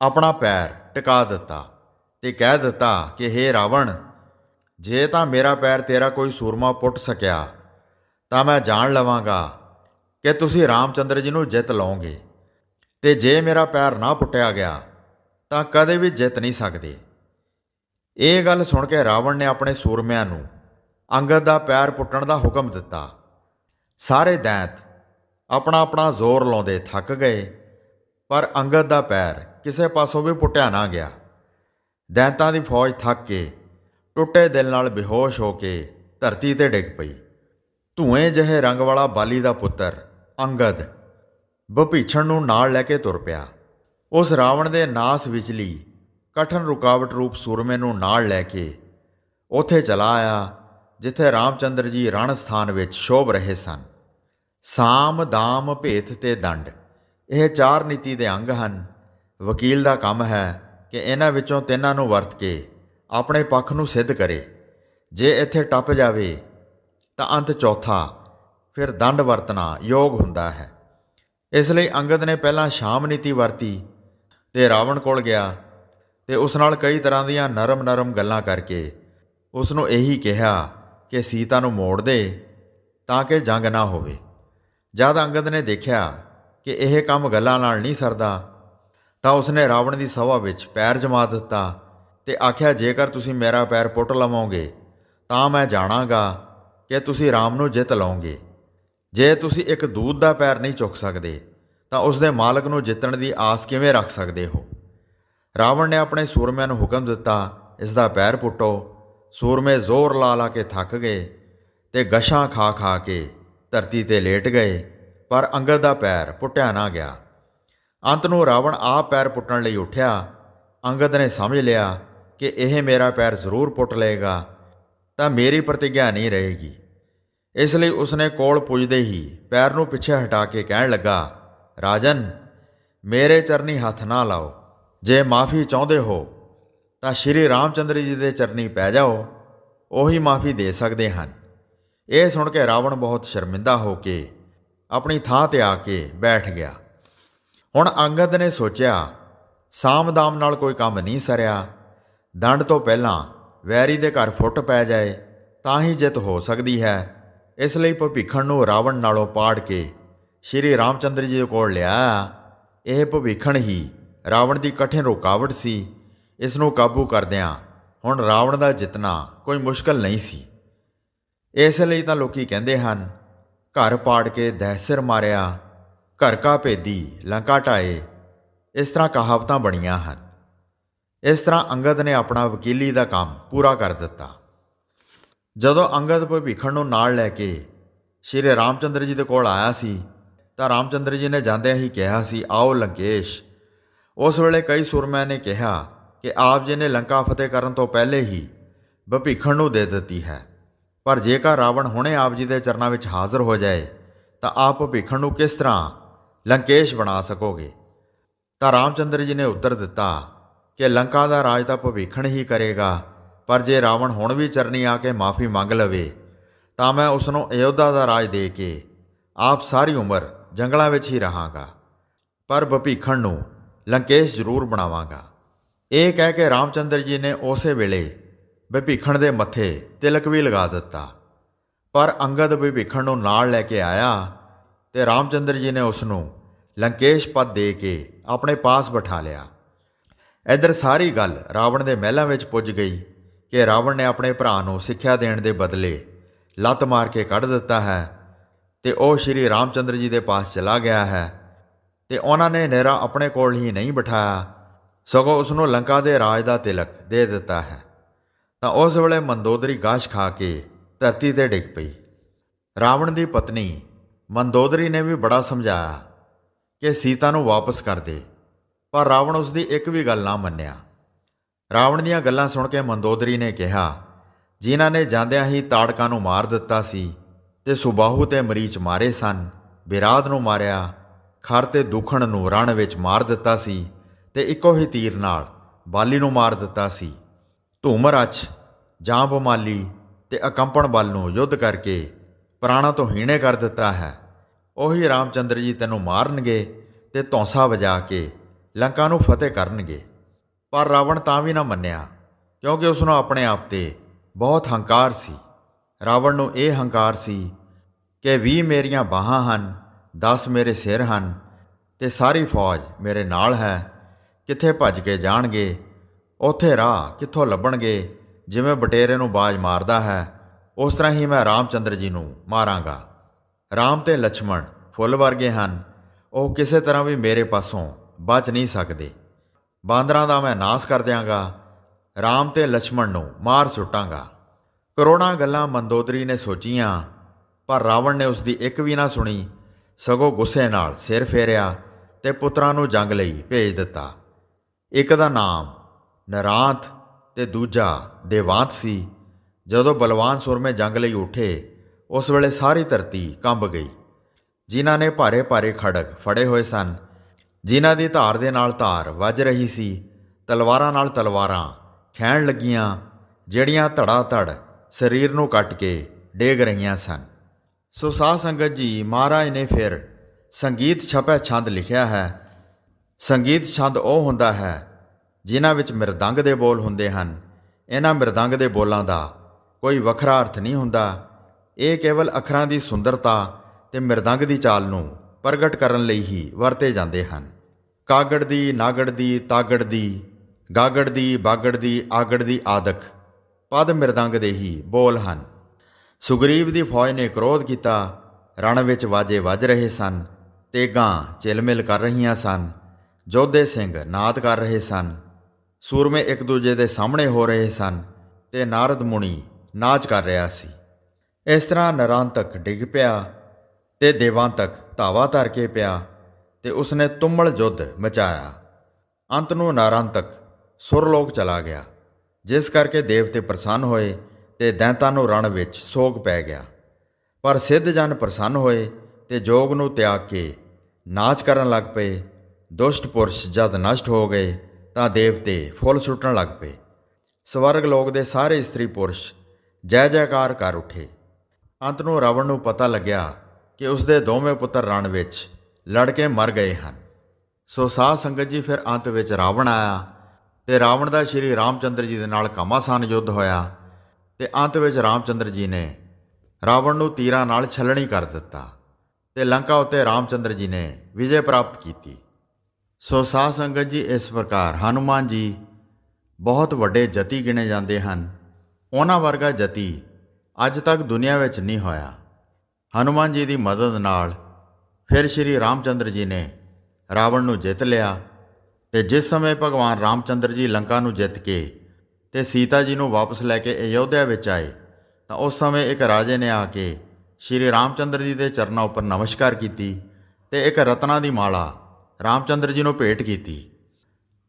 ਆਪਣਾ ਪੈਰ ਟਿਕਾ ਦਿੱਤਾ ਤੇ ਕਹਿ ਦਿੱਤਾ ਕਿ हे ਰਾਵਣ ਜੇ ਤਾਂ ਮੇਰਾ ਪੈਰ ਤੇਰਾ ਕੋਈ ਸੂਰਮਾ ਪੁੱਟ ਸਕਿਆ, ਤਾਂ ਮੈਂ ਜਾਣ ਲਵਾਂਗਾ ਕਿ ਤੁਸੀਂ ਰਾਮਚੰਦਰ ਜੀ ਨੂੰ ਜਿੱਤ ਲਓਗੇ। ਤੇ ਜੇ ਮੇਰਾ ਪੈਰ ਨਾ ਪੁੱਟਿਆ ਗਿਆ, ਤਾਂ ਕਦੇ ਵੀ ਜਿੱਤ ਨਹੀਂ ਸਕਦੇ। ਇਹ ਗੱਲ ਸੁਣ ਕੇ ਰਾਵਣ ਨੇ ਆਪਣੇ ਸੂਰਮਿਆਂ ਨੂੰ ਅੰਗਦ ਦਾ ਪੈਰ ਪੁੱਟਣ ਦਾ ਹੁਕਮ ਦਿੱਤਾ। ਸਾਰੇ ਦੈਂਤ ਆਪਣਾ ਆਪਣਾ ਜ਼ੋਰ ਲਾਉਂਦੇ ਥੱਕ ਗਏ, ਪਰ ਅੰਗਦ ਦਾ ਪੈਰ ਕਿਸੇ ਪਾਸੋਂ ਵੀ ਪੁੱਟਿਆ ਨਾ ਗਿਆ। ਦੈਂਤਾਂ ਦੀ ਫੌਜ ਥੱਕ ਕੇ ਟੁੱਟੇ ਦਿਲ ਨਾਲ ਬੇਹੋਸ਼ ਹੋ ਕੇ ਧਰਤੀ ਤੇ ਡਿੱਗ ਪਈ। ਧੂਏ ਜਿਹੇ ਰੰਗ ਵਾਲਾ ਬਾਲੀ ਦਾ ਪੁੱਤਰ, ਅੰਗਦ ਬਭੀਛਣ ਨੂੰ ਨਾਲ ਲੈ ਕੇ ਤੁਰ ਪਿਆ। ਉਸ ਰਾਵਣ ਦੇ ਨਾਸ ਵਿਚਲੀ ਕਠਨ ਰੁਕਾਵਟ ਰੂਪ ਸੂਰਮੇ ਨੂੰ ਨਾਲ ਲੈ ਕੇ ਉੱਥੇ ਚਲਾ ਆਇਆ, ਜਿੱਥੇ ਰਾਮਚੰਦਰ ਜੀ ਰਣ ਸਥਾਨ ਵਿੱਚ ਸ਼ੋਭ ਰਹੇ ਸਨ। ਸਾਮ, ਦਾਮ, ਭੇਤ ਤੇ ਦੰਡ, ਇਹ ਚਾਰ ਨੀਤੀ ਦੇ ਅੰਗ ਹਨ। ਵਕੀਲ ਦਾ ਕੰਮ ਹੈ ਕਿ ਇਹਨਾਂ ਵਿੱਚੋਂ ਤਿੰਨਾਂ ਨੂੰ ਵਰਤ ਕੇ ਆਪਣੇ ਪੱਖ ਨੂੰ ਸਿੱਧ ਕਰੇ। ਜੇ ਇੱਥੇ ਟੱਪ ਜਾਵੇ, ਤਾਂ ਅੰਤ ਚੌਥਾ, ਫਿਰ ਦੰਡ ਵਰਤਣਾ ਯੋਗ ਹੁੰਦਾ ਹੈ। ਇਸ ਲਈ ਅੰਗਦ ਨੇ ਪਹਿਲਾਂ ਸ਼ਾਮ ਨੀਤੀ ਵਰਤੀ ਤੇ ਰਾਵਣ ਕੋਲ ਗਿਆ ਤੇ ਉਸ ਨਾਲ ਕਈ ਤਰ੍ਹਾਂ ਦੀਆਂ ਨਰਮ-ਨਰਮ ਗੱਲਾਂ ਕਰਕੇ ਉਸ ਨੂੰ ਇਹੀ ਕਿਹਾ ਕਿ ਸੀਤਾ ਨੂੰ ਮੋੜ ਦੇ ਤਾਂ ਕਿ ਜੰਗ ਨਾ ਹੋਵੇ। ਜਦ ਅੰਗਦ ਨੇ ਦੇਖਿਆ ਕਿ ਇਹ ਕੰਮ ਗੱਲਾਂ ਨਾਲ ਨਹੀਂ ਸਰਦਾ, ਤਾਂ ਉਸਨੇ ਰਾਵਣ ਦੀ ਸਭਾ ਵਿੱਚ ਪੈਰ ਜਮਾ ਦਿੱਤਾ ਤੇ ਆਖਿਆ, ਜੇਕਰ ਤੁਸੀਂ ਮੇਰਾ ਪੈਰ ਪੁੱਟ ਲਵੋਗੇ, ਤਾਂ ਮੈਂ ਜਾਣਾਂਗਾ ਕਿ ਤੁਸੀਂ ਰਾਮ ਨੂੰ ਜਿੱਤ ਲਓਗੇ। ਜੇ ਤੁਸੀਂ ਇੱਕ ਦੂਤ ਦਾ ਪੈਰ ਨਹੀਂ ਚੁੱਕ ਸਕਦੇ, ਤਾਂ ਉਸ ਦੇ ਮਾਲਕ ਨੂੰ ਜਿੱਤਣ ਦੀ ਆਸ ਕਿਵੇਂ ਰੱਖ ਸਕਦੇ ਹੋ? ਰਾਵਣ ਨੇ ਆਪਣੇ ਸੂਰਮਿਆਂ ਨੂੰ ਹੁਕਮ ਦਿੱਤਾ, ਇਸ ਦਾ ਪੈਰ ਪੁੱਟੋ। ਸੂਰਮੇ ਜ਼ੋਰ ਲਾ ਲਾ ਕੇ ਥੱਕ ਗਏ ਤੇ ਗਸ਼ਾਂ ਖਾ ਖਾ ਕੇ ਧਰਤੀ ਤੇ ਲੇਟ ਗਏ, ਪਰ ਅੰਗਦ ਦਾ ਪੈਰ ਪੁੱਟਿਆ ਨਾ ਗਿਆ। ਅੰਤ ਨੂੰ ਰਾਵਣ ਆਪ ਪੈਰ ਪੁੱਟਣ ਲਈ ਉੱਠਿਆ। ਅੰਗਦ ਨੇ ਸਮਝ ਲਿਆ ਕਿ ਇਹ ਮੇਰਾ ਪੈਰ ਜ਼ਰੂਰ ਪੁੱਟ ਲਏਗਾ, ਤਾਂ ਮੇਰੀ ਪ੍ਰਤੀਗਿਆ ਨਹੀਂ ਰਹੇਗੀ। ਇਸ ਲਈ ਉਸਨੇ ਕੋਲ ਪੁੱਜਦੇ ਹੀ ਪੈਰ ਨੂੰ ਪਿੱਛੇ ਹਟਾ ਕੇ ਕਹਿਣ ਲੱਗਾ, ਰਾਜਨ, ਮੇਰੇ ਚਰਨੀ ਹੱਥ ਨਾ ਲਾਓ। ਜੇ ਮਾਫੀ ਚਾਹੁੰਦੇ ਹੋ, ਤਾਂ ਸ਼੍ਰੀ ਰਾਮਚੰਦਰ ਜੀ ਦੇ ਚਰਨੀ ਪੈ ਜਾਓ। ਉਹੀ ਮਾਫੀ ਦੇ ਸਕਦੇ ਹਨ। ਇਹ ਸੁਣ ਕੇ ਰਾਵਣ ਬਹੁਤ ਸ਼ਰਮਿੰਦਾ ਹੋ ਕੇ ਆਪਣੀ ਥਾਂ ਤੇ ਆ ਕੇ ਬੈਠ ਗਿਆ। ਹੁਣ ਅੰਗਦ ਨੇ ਸੋਚਿਆ, ਸਾਮਦਾਮ ਨਾਲ ਕੋਈ ਕੰਮ ਨਹੀਂ ਸਰਿਆ। ਦੰਡ ਤੋਂ ਪਹਿਲਾਂ ਵੈਰੀ ਦੇ ਘਰ ਫੁੱਟ ਪੈ ਜਾਏ, ਤਾਂ ਹੀ ਜਿੱਤ ਹੋ ਸਕਦੀ ਹੈ। ਇਸ ਲਈ ਭਵਿੱਖਣ ਨੂੰ ਰਾਵਣ ਨਾਲੋਂ ਪਾੜ ਕੇ ਸ਼੍ਰੀ ਰਾਮਚੰਦਰ ਜੀ ਦੇ ਕੋਲ ਲਿਆਇਆ ਇਹ ਭਵਿੱਖਣ ਹੀ ਰਾਵਣ ਦੀ ਕਠਿਨ ਰੁਕਾਵਟ ਸੀ। ਇਸ ਨੂੰ ਕਾਬੂ ਕਰਦਿਆਂ ਹੁਣ ਰਾਵਣ ਦਾ ਜਿੱਤਣਾ ਕੋਈ ਮੁਸ਼ਕਲ ਨਹੀਂ ਸੀ। ਇਸ ਲਈ ਤਾਂ ਲੋਕੀ ਕਹਿੰਦੇ ਹਨ, ਘਰ ਪਾੜ ਕੇ ਦਹਿਸਰ ਮਾਰਿਆ, ਘਰ ਕਾ ਭੇਦੀ ਲੰਕਾ ਢਾਏ। ਇਸ ਤਰ੍ਹਾਂ ਕਹਾਵਤਾਂ ਬਣੀਆਂ ਹਨ। ਇਸ ਤਰ੍ਹਾਂ ਅੰਗਦ ਨੇ ਆਪਣਾ ਵਕੀਲੀ ਦਾ ਕੰਮ ਪੂਰਾ ਕਰ ਦਿੱਤਾ। ਜਦੋਂ ਅੰਗਦ ਭਵਿੱਖਣ ਨੂੰ ਨਾਲ ਲੈ ਕੇ ਸ਼੍ਰੀ ਰਾਮਚੰਦਰ ਜੀ ਦੇ ਕੋਲ ਆਇਆ ਸੀ, ਤਾਂ ਰਾਮਚੰਦਰ ਜੀ ਨੇ ਜਾਂਦਿਆਂ ਹੀ ਕਿਹਾ ਸੀ, ਆਓ ਲੰਕੇਸ਼। ਉਸ ਵੇਲੇ ਕਈ ਸੁਰਮਿਆਂ ਨੇ ਕਿਹਾ ਕਿ ਆਪ ਜੀ ਨੇ ਲੰਕਾ ਫਤਿਹ ਕਰਨ ਤੋਂ ਪਹਿਲੇ ਹੀ ਭਵਿੱਖਣ ਨੂੰ ਦੇ ਦਿੱਤੀ ਹੈ। ਪਰ ਜੇਕਰ ਰਾਵਣ ਹੁਣੇ ਆਪ ਜੀ ਦੇ ਚਰਨਾਂ ਵਿੱਚ ਹਾਜ਼ਰ ਹੋ ਜਾਏ, ਤਾਂ ਆਪ ਭਵਿੱਖਣ ਨੂੰ ਕਿਸ ਤਰ੍ਹਾਂ ਲੰਕੇਸ਼ ਬਣਾ ਸਕੋਗੇ? ਤਾਂ ਰਾਮਚੰਦਰ ਜੀ ਨੇ ਉੱਤਰ ਦਿੱਤਾ ਕਿ ਲੰਕਾ ਦਾ ਰਾਜ ਤਾਂ ਭਵਿੱਖਣ ਹੀ ਕਰੇਗਾ, ਪਰ ਜੇ ਰਾਵਣ ਹੁਣ ਵੀ ਚਰਨੀ ਆ ਕੇ ਮਾਫੀ ਮੰਗ ਲਵੇ, ਤਾਂ ਮੈਂ ਉਸ ਨੂੰ ਅਯੋਧਾ ਦਾ ਰਾਜ ਦੇ ਕੇ ਆਪ ਸਾਰੀ ਉਮਰ ਜੰਗਲਾਂ ਵਿੱਚ ਹੀ ਰਹਾਂਗਾ। ਪਰ ਭਵਿੱਖਣ ਨੂੰ ਲੰਕੇਸ਼ ਜ਼ਰੂਰ ਬਣਾਵਾਂਗਾ। ਇਹ ਕਹਿ ਕੇ ਰਾਮਚੰਦਰ ਜੀ ਨੇ ਉਸੇ ਵੇਲੇ ਵਿਭੀਖਣ ਦੇ ਮੱਥੇ ਤਿਲਕ ਵੀ ਲਗਾ ਦਿੱਤਾ। ਪਰ ਅੰਗਦ ਵਿਭੀਖਣ ਨੂੰ ਨਾਲ ਲੈ ਕੇ ਆਇਆ ਤੇ ਰਾਮਚੰਦਰ ਜੀ ਨੇ ਉਸ ਨੂੰ ਲੰਕੇਸ਼ ਪਦ ਦੇ ਕੇ ਆਪਣੇ ਪਾਸ ਬਿਠਾ ਲਿਆ। ਇੱਧਰ ਸਾਰੀ ਗੱਲ ਰਾਵਣ ਦੇ ਮਹਿਲਾਂ ਵਿੱਚ ਪੁੱਜ ਗਈ ਕਿ ਰਾਵਣ ਨੇ ਆਪਣੇ ਭਰਾ ਨੂੰ ਸਿੱਖਿਆ ਦੇਣ ਦੇ ਬਦਲੇ ਲੱਤ ਮਾਰ ਕੇ ਕੱਢ ਦਿੱਤਾ ਹੈ ਤੇ ਉਹ ਸ਼੍ਰੀ ਰਾਮਚੰਦਰ ਜੀ ਦੇ ਪਾਸ ਚਲਾ ਗਿਆ ਹੈ ਤੇ ਉਹਨਾਂ ਨੇ ਨੇਰਾ ਆਪਣੇ ਕੋਲ ਹੀ ਨਹੀਂ ਬਿਠਾਇਆ, ਸਗੋਂ ਉਸ ਨੂੰ ਲੰਕਾ ਦੇ ਰਾਜ ਦਾ ਤਿਲਕ ਦੇ ਦਿੱਤਾ ਹੈ। ਤਾਂ ਉਸ ਵੇਲੇ ਮੰਦੋਦਰੀ ਗਾਸ਼ ਖਾ ਕੇ ਧਰਤੀ ਤੇ ਡਿੱਗ ਪਈ। ਰਾਵਣ ਦੀ ਪਤਨੀ ਮੰਦੋਦਰੀ ਨੇ ਵੀ ਬੜਾ ਸਮਝਾਇਆ ਕਿ ਸੀਤਾ ਨੂੰ ਵਾਪਸ ਕਰ ਦੇ। ਪਰ ਰਾਵਣ ਉਸ ਦੀ ਇੱਕ ਵੀ ਗੱਲ ਨਾ ਮੰਨਿਆ। ਰਾਵਣ ਦੀਆਂ ਗੱਲਾਂ ਸੁਣ ਕੇ ਮੰਦੋਦਰੀ ਨੇ ਕਿਹਾ, ਜਿਨ੍ਹਾਂ ਨੇ ਜਾਂਦਿਆਂ ਹੀ ਤਾੜਕਾਂ ਨੂੰ ਮਾਰ ਦਿੱਤਾ ਸੀ ਤੇ ਸੁਬਾਹੂ ਤੇ ਮਰੀਚ ਮਾਰੇ ਸਨ ਵਿਰਾਦ ਨੂੰ ਮਾਰਿਆ, ਖਰ ਤੇ ਦੁਖਣ ਨੂੰ ਰਣ ਵਿੱਚ ਮਾਰ ਦਿੱਤਾ ਸੀ ਤੇ ਇੱਕੋ ਹੀ ਤੀਰ ਨਾਲ ਬਾਲੀ ਨੂੰ ਮਾਰ ਦਿੱਤਾ ਸੀ। ਧੂਮਰਛ ਜਾਂਬਮਾਲੀ ਤੇ ਅਕੰਪਣ ਬਲ ਨੂੰ ਯੁੱਧ ਕਰਕੇ ਪ੍ਰਾਣਾ ਤੋਂ ਹੀਣੇ ਕਰ ਦਿੱਤਾ ਹੈ। ਉਹੀ ਰਾਮਚੰਦਰ ਜੀ ਤੈਨੂੰ ਮਾਰਨਗੇ ਤੇ ਧੌਂਸਾ ਵਜਾ ਕੇ ਲੰਕਾ ਨੂੰ ਫਤਿਹ ਕਰਨਗੇ। ਪਰ ਰਾਵਣ ਤਾਂ ਵੀ ਨਾ ਮੰਨਿਆ, ਕਿਉਂਕਿ ਉਸ ਨੂੰ ਆਪਣੇ ਆਪ ਤੇ ਬਹੁਤ ਹੰਕਾਰ ਸੀ। ਰਾਵਣ ਨੂੰ ਇਹ ਹੰਕਾਰ ਸੀ ਕਿ 20 ਮੇਰੀਆਂ ਬਾਹਾਂ ਹਨ 10 ਮੇਰੇ ਸਿਰ ਹਨ ਤੇ ਸਾਰੀ ਫੌਜ ਮੇਰੇ ਨਾਲ ਹੈ। ਕਿੱਥੇ ਭੱਜ ਕੇ ਜਾਣਗੇ? ਉੱਥੇ ਰਾਹ ਕਿੱਥੋਂ ਲੱਭਣਗੇ? ਜਿਵੇਂ ਬਟੇਰੇ ਨੂੰ ਬਾਜ ਮਾਰਦਾ ਹੈ, ਉਸ ਤਰ੍ਹਾਂ ਹੀ ਮੈਂ ਰਾਮਚੰਦਰ ਜੀ ਨੂੰ ਮਾਰਾਂਗਾ। ਰਾਮ ਤੇ ਲక్ష్మణ ਫੁੱਲ ਵਰਗੇ ਹਨ, ਉਹ ਕਿਸੇ ਤਰ੍ਹਾਂ ਵੀ ਮੇਰੇ ਪਾਸੋਂ ਬਚ ਨਹੀਂ ਸਕਦੇ। ਬਾਂਦਰਾਂ ਦਾ ਮੈਂ ਨਾਸ ਕਰ ਦਿਆਂਗਾ। ਰਾਮ ਤੇ ਲక్ష్మణ ਨੂੰ ਮਾਰ ਸੁੱਟਾਂਗਾ। ਕਰੋੜਾਂ ਗੱਲਾਂ ਮੰਦੋਦਰੀ ਨੇ ਸੋਚੀਆਂ, ਪਰ ਰਾਵਣ ਨੇ ਉਸ ਦੀ ਇੱਕ ਵੀ ਨਾ ਸੁਣੀ। ਸਗੋਂ ਗੁੱਸੇ ਨਾਲ ਸਿਰ ਫੇਰਿਆ ਤੇ ਪੁੱਤਰਾਂ ਨੂੰ ਜੰਗ ਲਈ ਭੇਜ ਦਿੱਤਾ। ਇੱਕ ਦਾ ਨਾਮ ਨਰਾਂਤ ਤੇ ਦੂਜਾ ਦੇਵਾਂਤ ਸੀ। ਜਦੋਂ ਬਲਵਾਨ ਸੁਰਮੇ ਜੰਗ ਲਈ ਉੱਠੇ, ਉਸ ਵੇਲੇ ਸਾਰੀ ਧਰਤੀ ਕੰਬ ਗਈ। ਜਿਨ੍ਹਾਂ ਨੇ ਭਾਰੇ ਭਾਰੇ ਖੜਕ ਫੜੇ ਹੋਏ ਸਨ ਜਿਨ੍ਹਾਂ ਦੀ ਧਾਰ ਦੇ ਨਾਲ ਧਾਰ ਵੱਜ ਰਹੀ ਸੀ, ਤਲਵਾਰਾਂ ਨਾਲ ਤਲਵਾਰਾਂ ਖੈਣ ਲੱਗੀਆਂ, ਜਿਹੜੀਆਂ ਧੜਾ ਧੜ ਸਰੀਰ ਨੂੰ ਕੱਟ ਕੇ ਡੇਗ ਰਹੀਆਂ ਸਨ। ਸੋ ਸਾਧ ਸੰਗਤ ਜੀ, ਮਹਾਰਾਜ ਨੇ ਫਿਰ ਸੰਗੀਤ ਛਪੈ ਛੰਦ ਲਿਖਿਆ ਹੈ। ਸੰਗੀਤ ਛੰਦ ਉਹ ਹੁੰਦਾ ਹੈ ਜਿਨ੍ਹਾਂ ਵਿੱਚ ਮਿਰਦੰਗ ਦੇ ਬੋਲ ਹੁੰਦੇ ਹਨ। ਇਹਨਾਂ ਮਿਰਦੰਗ ਦੇ ਬੋਲਾਂ ਦਾ ਕੋਈ ਵੱਖਰਾ ਅਰਥ ਨਹੀਂ ਹੁੰਦਾ। ਇਹ ਕੇਵਲ ਅੱਖਰਾਂ ਦੀ ਸੁੰਦਰਤਾ ਤੇ ਮਿਰਦੰਗ ਦੀ ਚਾਲ ਨੂੰ ਪ੍ਰਗਟ ਕਰਨ ਲਈ ਹੀ ਵਰਤੇ ਜਾਂਦੇ ਹਨ। ਕਾਗੜ ਦੀ, ਨਾਗੜ ਦੀ, ਤਾਗੜ ਦੀ, ਗਾਗੜ ਦੀ, ਬਾਗੜ ਦੀ, ਆਗੜ ਦੀ ਆਦਿਕ ਪਦ ਮਿਰਦੰਗ ਦੇ ਹੀ ਬੋਲ ਹਨ। ਸੁਗਰੀਵ ਦੀ ਫੌਜ ਨੇ ਕ੍ਰੋਧ ਕੀਤਾ, ਰਣ ਵਿੱਚ ਵਾਜੇ ਵੱਜ ਰਹੇ ਸਨ, ਤੇਗਾਂ ਚਿਲਮਿਲ ਕਰ ਰਹੀਆਂ ਸਨ, ਜੋਧੇ ਸਿੰਘ ਨਾਦ ਕਰ ਰਹੇ ਸਨ, ਸੂਰਮੇ ਇੱਕ ਦੂਜੇ ਦੇ ਸਾਹਮਣੇ ਹੋ ਰਹੇ ਸਨ ਤੇ ਨਾਰਦ ਮੁਨੀ ਨਾਚ ਕਰ ਰਿਹਾ ਸੀ। ਇਸ ਤਰ੍ਹਾਂ ਨਰਾਂਤਕ ਡਿੱਗ ਪਿਆ ਤੇ ਦੇਵਾਂਤਕ ਧਾਵਾ ਧਰ ਕੇ ਪਿਆ ਤੇ ਉਸਨੇ ਤੁੰਮਲ ਜੁੱਧ ਮਚਾਇਆ। ਅੰਤ ਨੂੰ ਨਾਰਾਂਤਕ ਸੁਰਲੋਕ ਚਲਾ ਗਿਆ। ਜਿਸ ਕਰਕੇ ਦੇਵਤੇ ਪ੍ਰਸੰਨ ਹੋਏ ਤੇ ਦੈਂਤਾਂ ਨੂੰ ਰਣ ਵਿੱਚ ਸੋਗ ਪੈ ਗਿਆ। ਪਰ ਸਿੱਧ ਜਨ ਪ੍ਰਸੰਨ ਹੋਏ ਤੇ ਜੋਗ ਨੂੰ ਤਿਆਗ ਕੇ ਨਾਚ ਕਰਨ ਲੱਗ ਪਏ। ਦੁਸ਼ਟ ਪੁਰਸ਼ ਜਦ ਨਸ਼ਟ ਹੋ ਗਏ ਤਾਂ ਦੇਵਤੇ ਫੁੱਲ ਸੁੱਟਣ ਲੱਗ ਪਏ। ਸਵਰਗ ਲੋਕ ਦੇ ਸਾਰੇ ਇਸਤਰੀ ਪੁਰਸ਼ ਜੈ ਜੈਕਾਰ ਕਰ ਉੱਠੇ। ਅੰਤ ਨੂੰ ਰਾਵਣ ਨੂੰ ਪਤਾ ਲੱਗਿਆ ਕਿ ਉਸਦੇ ਦੋਵੇਂ ਪੁੱਤਰ ਰਣ ਵਿੱਚ ਲੜ ਕੇ ਮਰ ਗਏ ਹਨ। ਸੋ ਸਾਧ ਸੰਗਤ ਜੀ ਫਿਰ ਅੰਤ ਵਿੱਚ ਰਾਵਣ ਆਇਆ ਤੇ ਰਾਵਣ ਦਾ ਸ਼੍ਰੀ ਰਾਮਚੰਦਰ ਜੀ ਦੇ ਨਾਲ ਘਮਾਸਾਨ ਯੁੱਧ ਹੋਇਆ ਤੇ ਅੰਤ ਵਿੱਚ ਰਾਮਚੰਦਰ ਜੀ ਨੇ ਰਾਵਣ ਨੂੰ ਤੀਰਾਂ ਨਾਲ ਛਲਣੀ ਕਰ ਦਿੱਤਾ ਤੇ ਲੰਕਾ ਉੱਤੇ ਰਾਮਚੰਦਰ ਜੀ ਨੇ ਵਿਜੇ ਪ੍ਰਾਪਤ ਕੀਤੀ। ਸੋ ਸਾਧ ਸੰਗਤ ਜੀ ਇਸ ਪ੍ਰਕਾਰ ਹਨੂਮਾਨ ਜੀ ਬਹੁਤ ਵੱਡੇ ਜਤੀ ਗਿਣੇ ਜਾਂਦੇ ਹਨ। ਉਹਨਾਂ ਵਰਗਾ ਜਤੀ ਅੱਜ ਤੱਕ ਦੁਨੀਆ ਵਿੱਚ ਨਹੀਂ ਹੋਇਆ। ਹਨੂਮਾਨ ਜੀ ਦੀ ਮਦਦ ਨਾਲ ਫਿਰ ਸ਼੍ਰੀ ਰਾਮਚੰਦਰ ਜੀ ਨੇ ਰਾਵਣ ਨੂੰ ਜਿੱਤ ਲਿਆ ਤੇ ਜਿਸ ਸਮੇਂ ਭਗਵਾਨ ਰਾਮਚੰਦਰ ਜੀ ਲੰਕਾ ਨੂੰ ਜਿੱਤ ਕੇ ਤੇ ਸੀਤਾ ਜੀ ਨੂੰ ਵਾਪਸ ਲੈ ਕੇ ਅਯੋਧਿਆ ਵਿੱਚ ਆਏ, ਤਾਂ ਉਸ ਸਮੇਂ ਇੱਕ ਰਾਜੇ ਨੇ ਆ ਕੇ ਸ਼੍ਰੀ ਰਾਮਚੰਦਰ ਜੀ ਦੇ ਚਰਨਾਂ ਉੱਪਰ ਨਮਸਕਾਰ ਕੀਤੀ ਤੇ ਇੱਕ ਰਤਨਾਂ ਦੀ ਮਾਲਾ ਰਾਮਚੰਦਰ ਜੀ ਨੂੰ ਭੇਟ ਕੀਤੀ।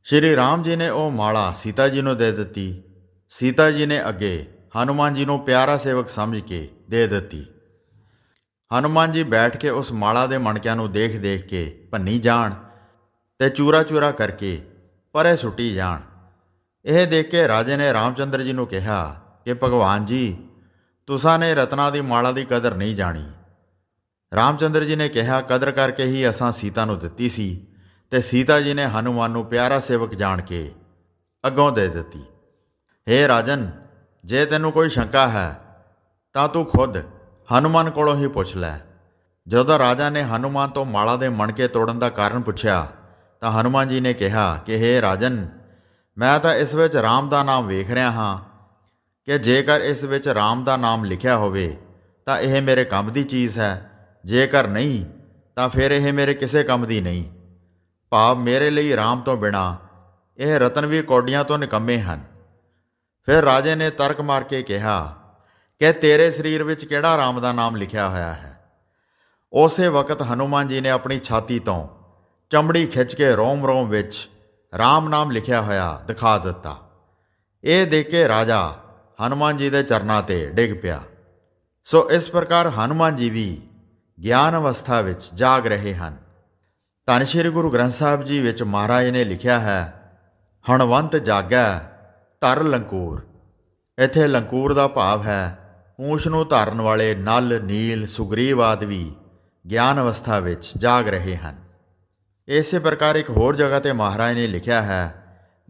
ਸ਼੍ਰੀ ਰਾਮ ਜੀ ਨੇ ਉਹ ਮਾਲਾ ਸੀਤਾ ਜੀ ਨੂੰ ਦੇ ਦਿੱਤੀ। ਸੀਤਾ ਜੀ ਨੇ ਅੱਗੇ ਹਨੂਮਾਨ ਜੀ ਨੂੰ ਪਿਆਰਾ ਸੇਵਕ ਸਮਝ ਕੇ ਦੇ ਦਿੱਤੀ। ਹਨੂਮਾਨ ਜੀ ਬੈਠ ਕੇ ਉਸ ਮਾਲਾ ਦੇ ਮਣਕਿਆਂ ਨੂੰ ਦੇਖ ਦੇਖ ਕੇ ਭੰਨੀ ਜਾਣ ਤੇ ਚੂਰਾ ਚੂਰਾ ਕਰਕੇ ਪਰੇ ਸੁੱਟੀ ਜਾਣ। ਇਹ ਦੇਖ ਕੇ ਰਾਜੇ ਨੇ ਰਾਮਚੰਦਰ ਜੀ ਨੂੰ ਕਿਹਾ ਕਿ ਭਗਵਾਨ ਜੀ, ਤੁਸਾਂ ਨੇ ਰਤਨਾ ਦੀ ਮਾਲਾ ਦੀ ਕਦਰ ਨਹੀਂ ਜਾਣੀ। ਰਾਮਚੰਦਰ ਜੀ ਨੇ ਕਿਹਾ, ਕਦਰ ਕਰਕੇ ਹੀ ਅਸਾਂ ਸੀਤਾ ਨੂੰ ਦਿੱਤੀ ਸੀ ਤੇ ਸੀਤਾ ਜੀ ਨੇ ਹਨੂਮਾਨ ਨੂੰ ਪਿਆਰਾ ਸੇਵਕ ਜਾਣ ਕੇ ਅੱਗੋਂ ਦੇ ਦਿੱਤੀ। ਹੇ ਰਾਜਨ, ਜੇ ਤੈਨੂੰ ਕੋਈ ਸ਼ੰਕਾ ਹੈ ਤਾਂ ਤੂੰ ਖੁਦ ਹਨੂਮਾਨ ਕੋਲੋਂ ਹੀ ਪੁੱਛ ਲੈ। ਜਦੋਂ ਰਾਜਾ ਨੇ ਹਨੂਮਾਨ ਤੋਂ ਮਾਲਾ ਦੇ ਮਣਕੇ ਤੋੜਨ ਦਾ ਕਾਰਨ ਪੁੱਛਿਆ, ਤਾਂ ਹਨੂਮਾਨ ਜੀ ਨੇ ਕਿਹਾ ਕਿ, ਹੇ ਰਾਜਨ, ਮੈਂ ਤਾਂ ਇਸ ਵਿੱਚ ਰਾਮ ਦਾ ਨਾਮ ਵੇਖ ਰਿਹਾ ਹਾਂ ਕਿ ਜੇਕਰ ਇਸ ਵਿੱਚ ਰਾਮ ਦਾ ਨਾਮ ਲਿਖਿਆ ਹੋਵੇ, ਤਾਂ ਇਹ ਮੇਰੇ ਕੰਮ ਦੀ ਚੀਜ਼ ਹੈ। ਜੇਕਰ ਨਹੀਂ, ਤਾਂ ਫਿਰ ਇਹ ਮੇਰੇ ਕਿਸੇ ਕੰਮ ਦੀ ਨਹੀਂ। ਭਾਵ ਮੇਰੇ ਲਈ ਰਾਮ ਤੋਂ ਬਿਨਾ ਇਹ ਰਤਨ ਵੀ ਕੌਡੀਆਂ ਤੋਂ ਨਿਕੰਮੇ ਹਨ। ਫਿਰ ਰਾਜੇ ਨੇ ਤਰਕ ਮਾਰ ਕੇ ਕਿਹਾ ਕਿ ਤੇਰੇ ਸਰੀਰ ਵਿੱਚ ਕਿਹੜਾ ਰਾਮ ਦਾ ਨਾਮ ਲਿਖਿਆ ਹੋਇਆ ਹੈ? ਉਸੇ ਵਕਤ ਹਨੂਮਾਨ ਜੀ ਨੇ ਆਪਣੀ ਛਾਤੀ ਤੋਂ ਚਮੜੀ ਖਿੱਚ ਕੇ ਰੋਮ ਰੋਮ ਵਿੱਚ ਰਾਮ ਨਾਮ ਲਿਖਿਆ ਹੋਇਆ ਦਿਖਾ ਦਿੱਤਾ। ਇਹ ਦੇਖ ਕੇ ਰਾਜਾ ਹਨੂਮਾਨ ਜੀ ਦੇ ਚਰਨਾਂ ਤੇ ਡਿੱਗ ਪਿਆ। ਸੋ ਇਸ ਪ੍ਰਕਾਰ ਹਨੂਮਾਨ ਜੀ ਵੀ ਗਿਆਨ ਅਵਸਥਾ ਵਿੱਚ ਜਾਗ ਰਹੇ ਹਨ। ਧੰਨ ਸ਼੍ਰੀ ਗੁਰੂ ਗ੍ਰੰਥ ਸਾਹਿਬ ਜੀ ਵਿੱਚ ਮਹਾਰਾਜ ਨੇ ਲਿਖਿਆ ਹੈ, ਹਣਵੰਤ ਜਾਗੈ ਧਰ ਲੰਕੂਰ। ਇੱਥੇ ਲੰਕੂਰ ਦਾ ਭਾਵ ਹੈ ਪੂੰਛ ਨੂੰ ਧਾਰਨ ਵਾਲੇ ਨਲ, ਨੀਲ, ਸੁਗਰੀਵ ਆਦਿ ਵੀ ਗਿਆਨ ਅਵਸਥਾ ਵਿੱਚ ਜਾਗ ਰਹੇ ਹਨ। ਇਸੇ ਪ੍ਰਕਾਰ ਇੱਕ ਹੋਰ ਜਗ੍ਹਾ ਤੇ ਮਹਾਰਾਜ ਨੇ ਲਿਖਿਆ ਹੈ,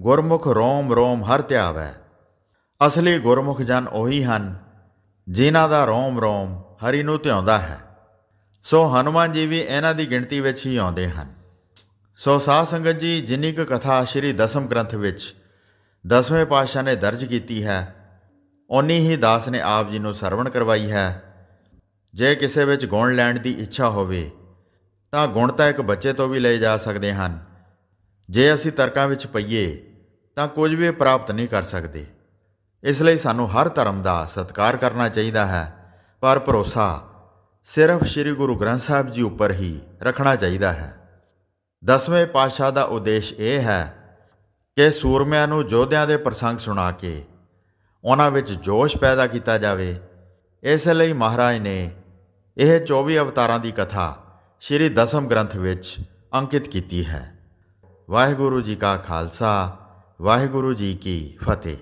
ਗੁਰਮੁਖ ਰੋਮ ਰੋਮ ਹਰ ਧਿਆਵੈ। ਅਸਲੀ ਗੁਰਮੁਖ ਜਨ ਉਹੀ ਹਨ, ਜਿਨ੍ਹਾਂ ਦਾ ਰੋਮ ਰੋਮ ਹਰੀ ਨੂੰ ਧਿਆਉਂਦਾ ਹੈ। ਸੋ ਹਨੂਮਾਨ ਜੀ ਵੀ ਇਹਨਾਂ ਦੀ ਗਿਣਤੀ ਵਿੱਚ ਹੀ ਆਉਂਦੇ ਹਨ। ਸੋ ਸਾਧ ਸੰਗਤ ਜੀ, ਜਿੰਨੀ ਕੁ ਕਥਾ ਸ਼੍ਰੀ ਦਸਮ ਗ੍ਰੰਥ ਵਿੱਚ ਦਸਵੇਂ ਪਾਤਸ਼ਾਹ ਨੇ ਦਰਜ ਕੀਤੀ ਹੈ ਉਨੀ ਹੀ ਦਾਸ ਨੇ ਆਪ ਜੀ ਨੂੰ ਸਰਵਣ ਕਰਵਾਈ ਹੈ। ਜੇ ਕਿਸੇ ਵਿੱਚ ਗੁਣ ਲੈਣ ਦੀ ਇੱਛਾ ਹੋਵੇ, ਤਾਂ ਗੁਣ ਤਾਂ ਇੱਕ ਬੱਚੇ ਤੋਂ ਵੀ ਲਏ ਜਾ ਸਕਦੇ ਹਨ। ਜੇ ਅਸੀਂ ਤਰਕਾਂ ਵਿੱਚ ਪਈਏ, ਤਾਂ ਕੁਝ ਵੀ ਪ੍ਰਾਪਤ ਨਹੀਂ ਕਰ ਸਕਦੇ। ਇਸ ਲਈ ਸਾਨੂੰ ਹਰ ਧਰਮ ਦਾ ਸਤਿਕਾਰ ਕਰਨਾ ਚਾਹੀਦਾ ਹੈ। ਪਰ ਭਰੋਸਾ ਸਿਰਫ ਸ੍ਰੀ ਗੁਰੂ ਗ੍ਰੰਥ ਸਾਹਿਬ ਜੀ ਉੱਪਰ ਹੀ ਰੱਖਣਾ ਚਾਹੀਦਾ ਹੈ। ਦਸਵੇਂ ਪਾਤਸ਼ਾਹ ਦਾ ਉਦੇਸ਼ ਇਹ ਹੈ ਕਿ ਸੂਰਮਿਆਂ ਨੂੰ ਯੋਧਿਆਂ ਦੇ ਪ੍ਰਸੰਗ ਸੁਣਾ ਕੇ ਉਹਨਾਂ ਵਿੱਚ ਜੋਸ਼ ਪੈਦਾ ਕੀਤਾ ਜਾਵੇ। ਇਸ ਲਈ ਮਹਾਰਾਜ ਨੇ ਇਹ 24 ਅਵਤਾਰਾਂ ਦੀ ਕਥਾ ਸ੍ਰੀ ਦਸਮ ਗ੍ਰੰਥ ਵਿੱਚ ਅੰਕਿਤ ਕੀਤੀ ਹੈ। ਵਾਹਿਗੁਰੂ ਜੀ ਕਾ ਖਾਲਸਾ, ਵਾਹਿਗੁਰੂ ਜੀ ਕੀ ਫਤਿਹ।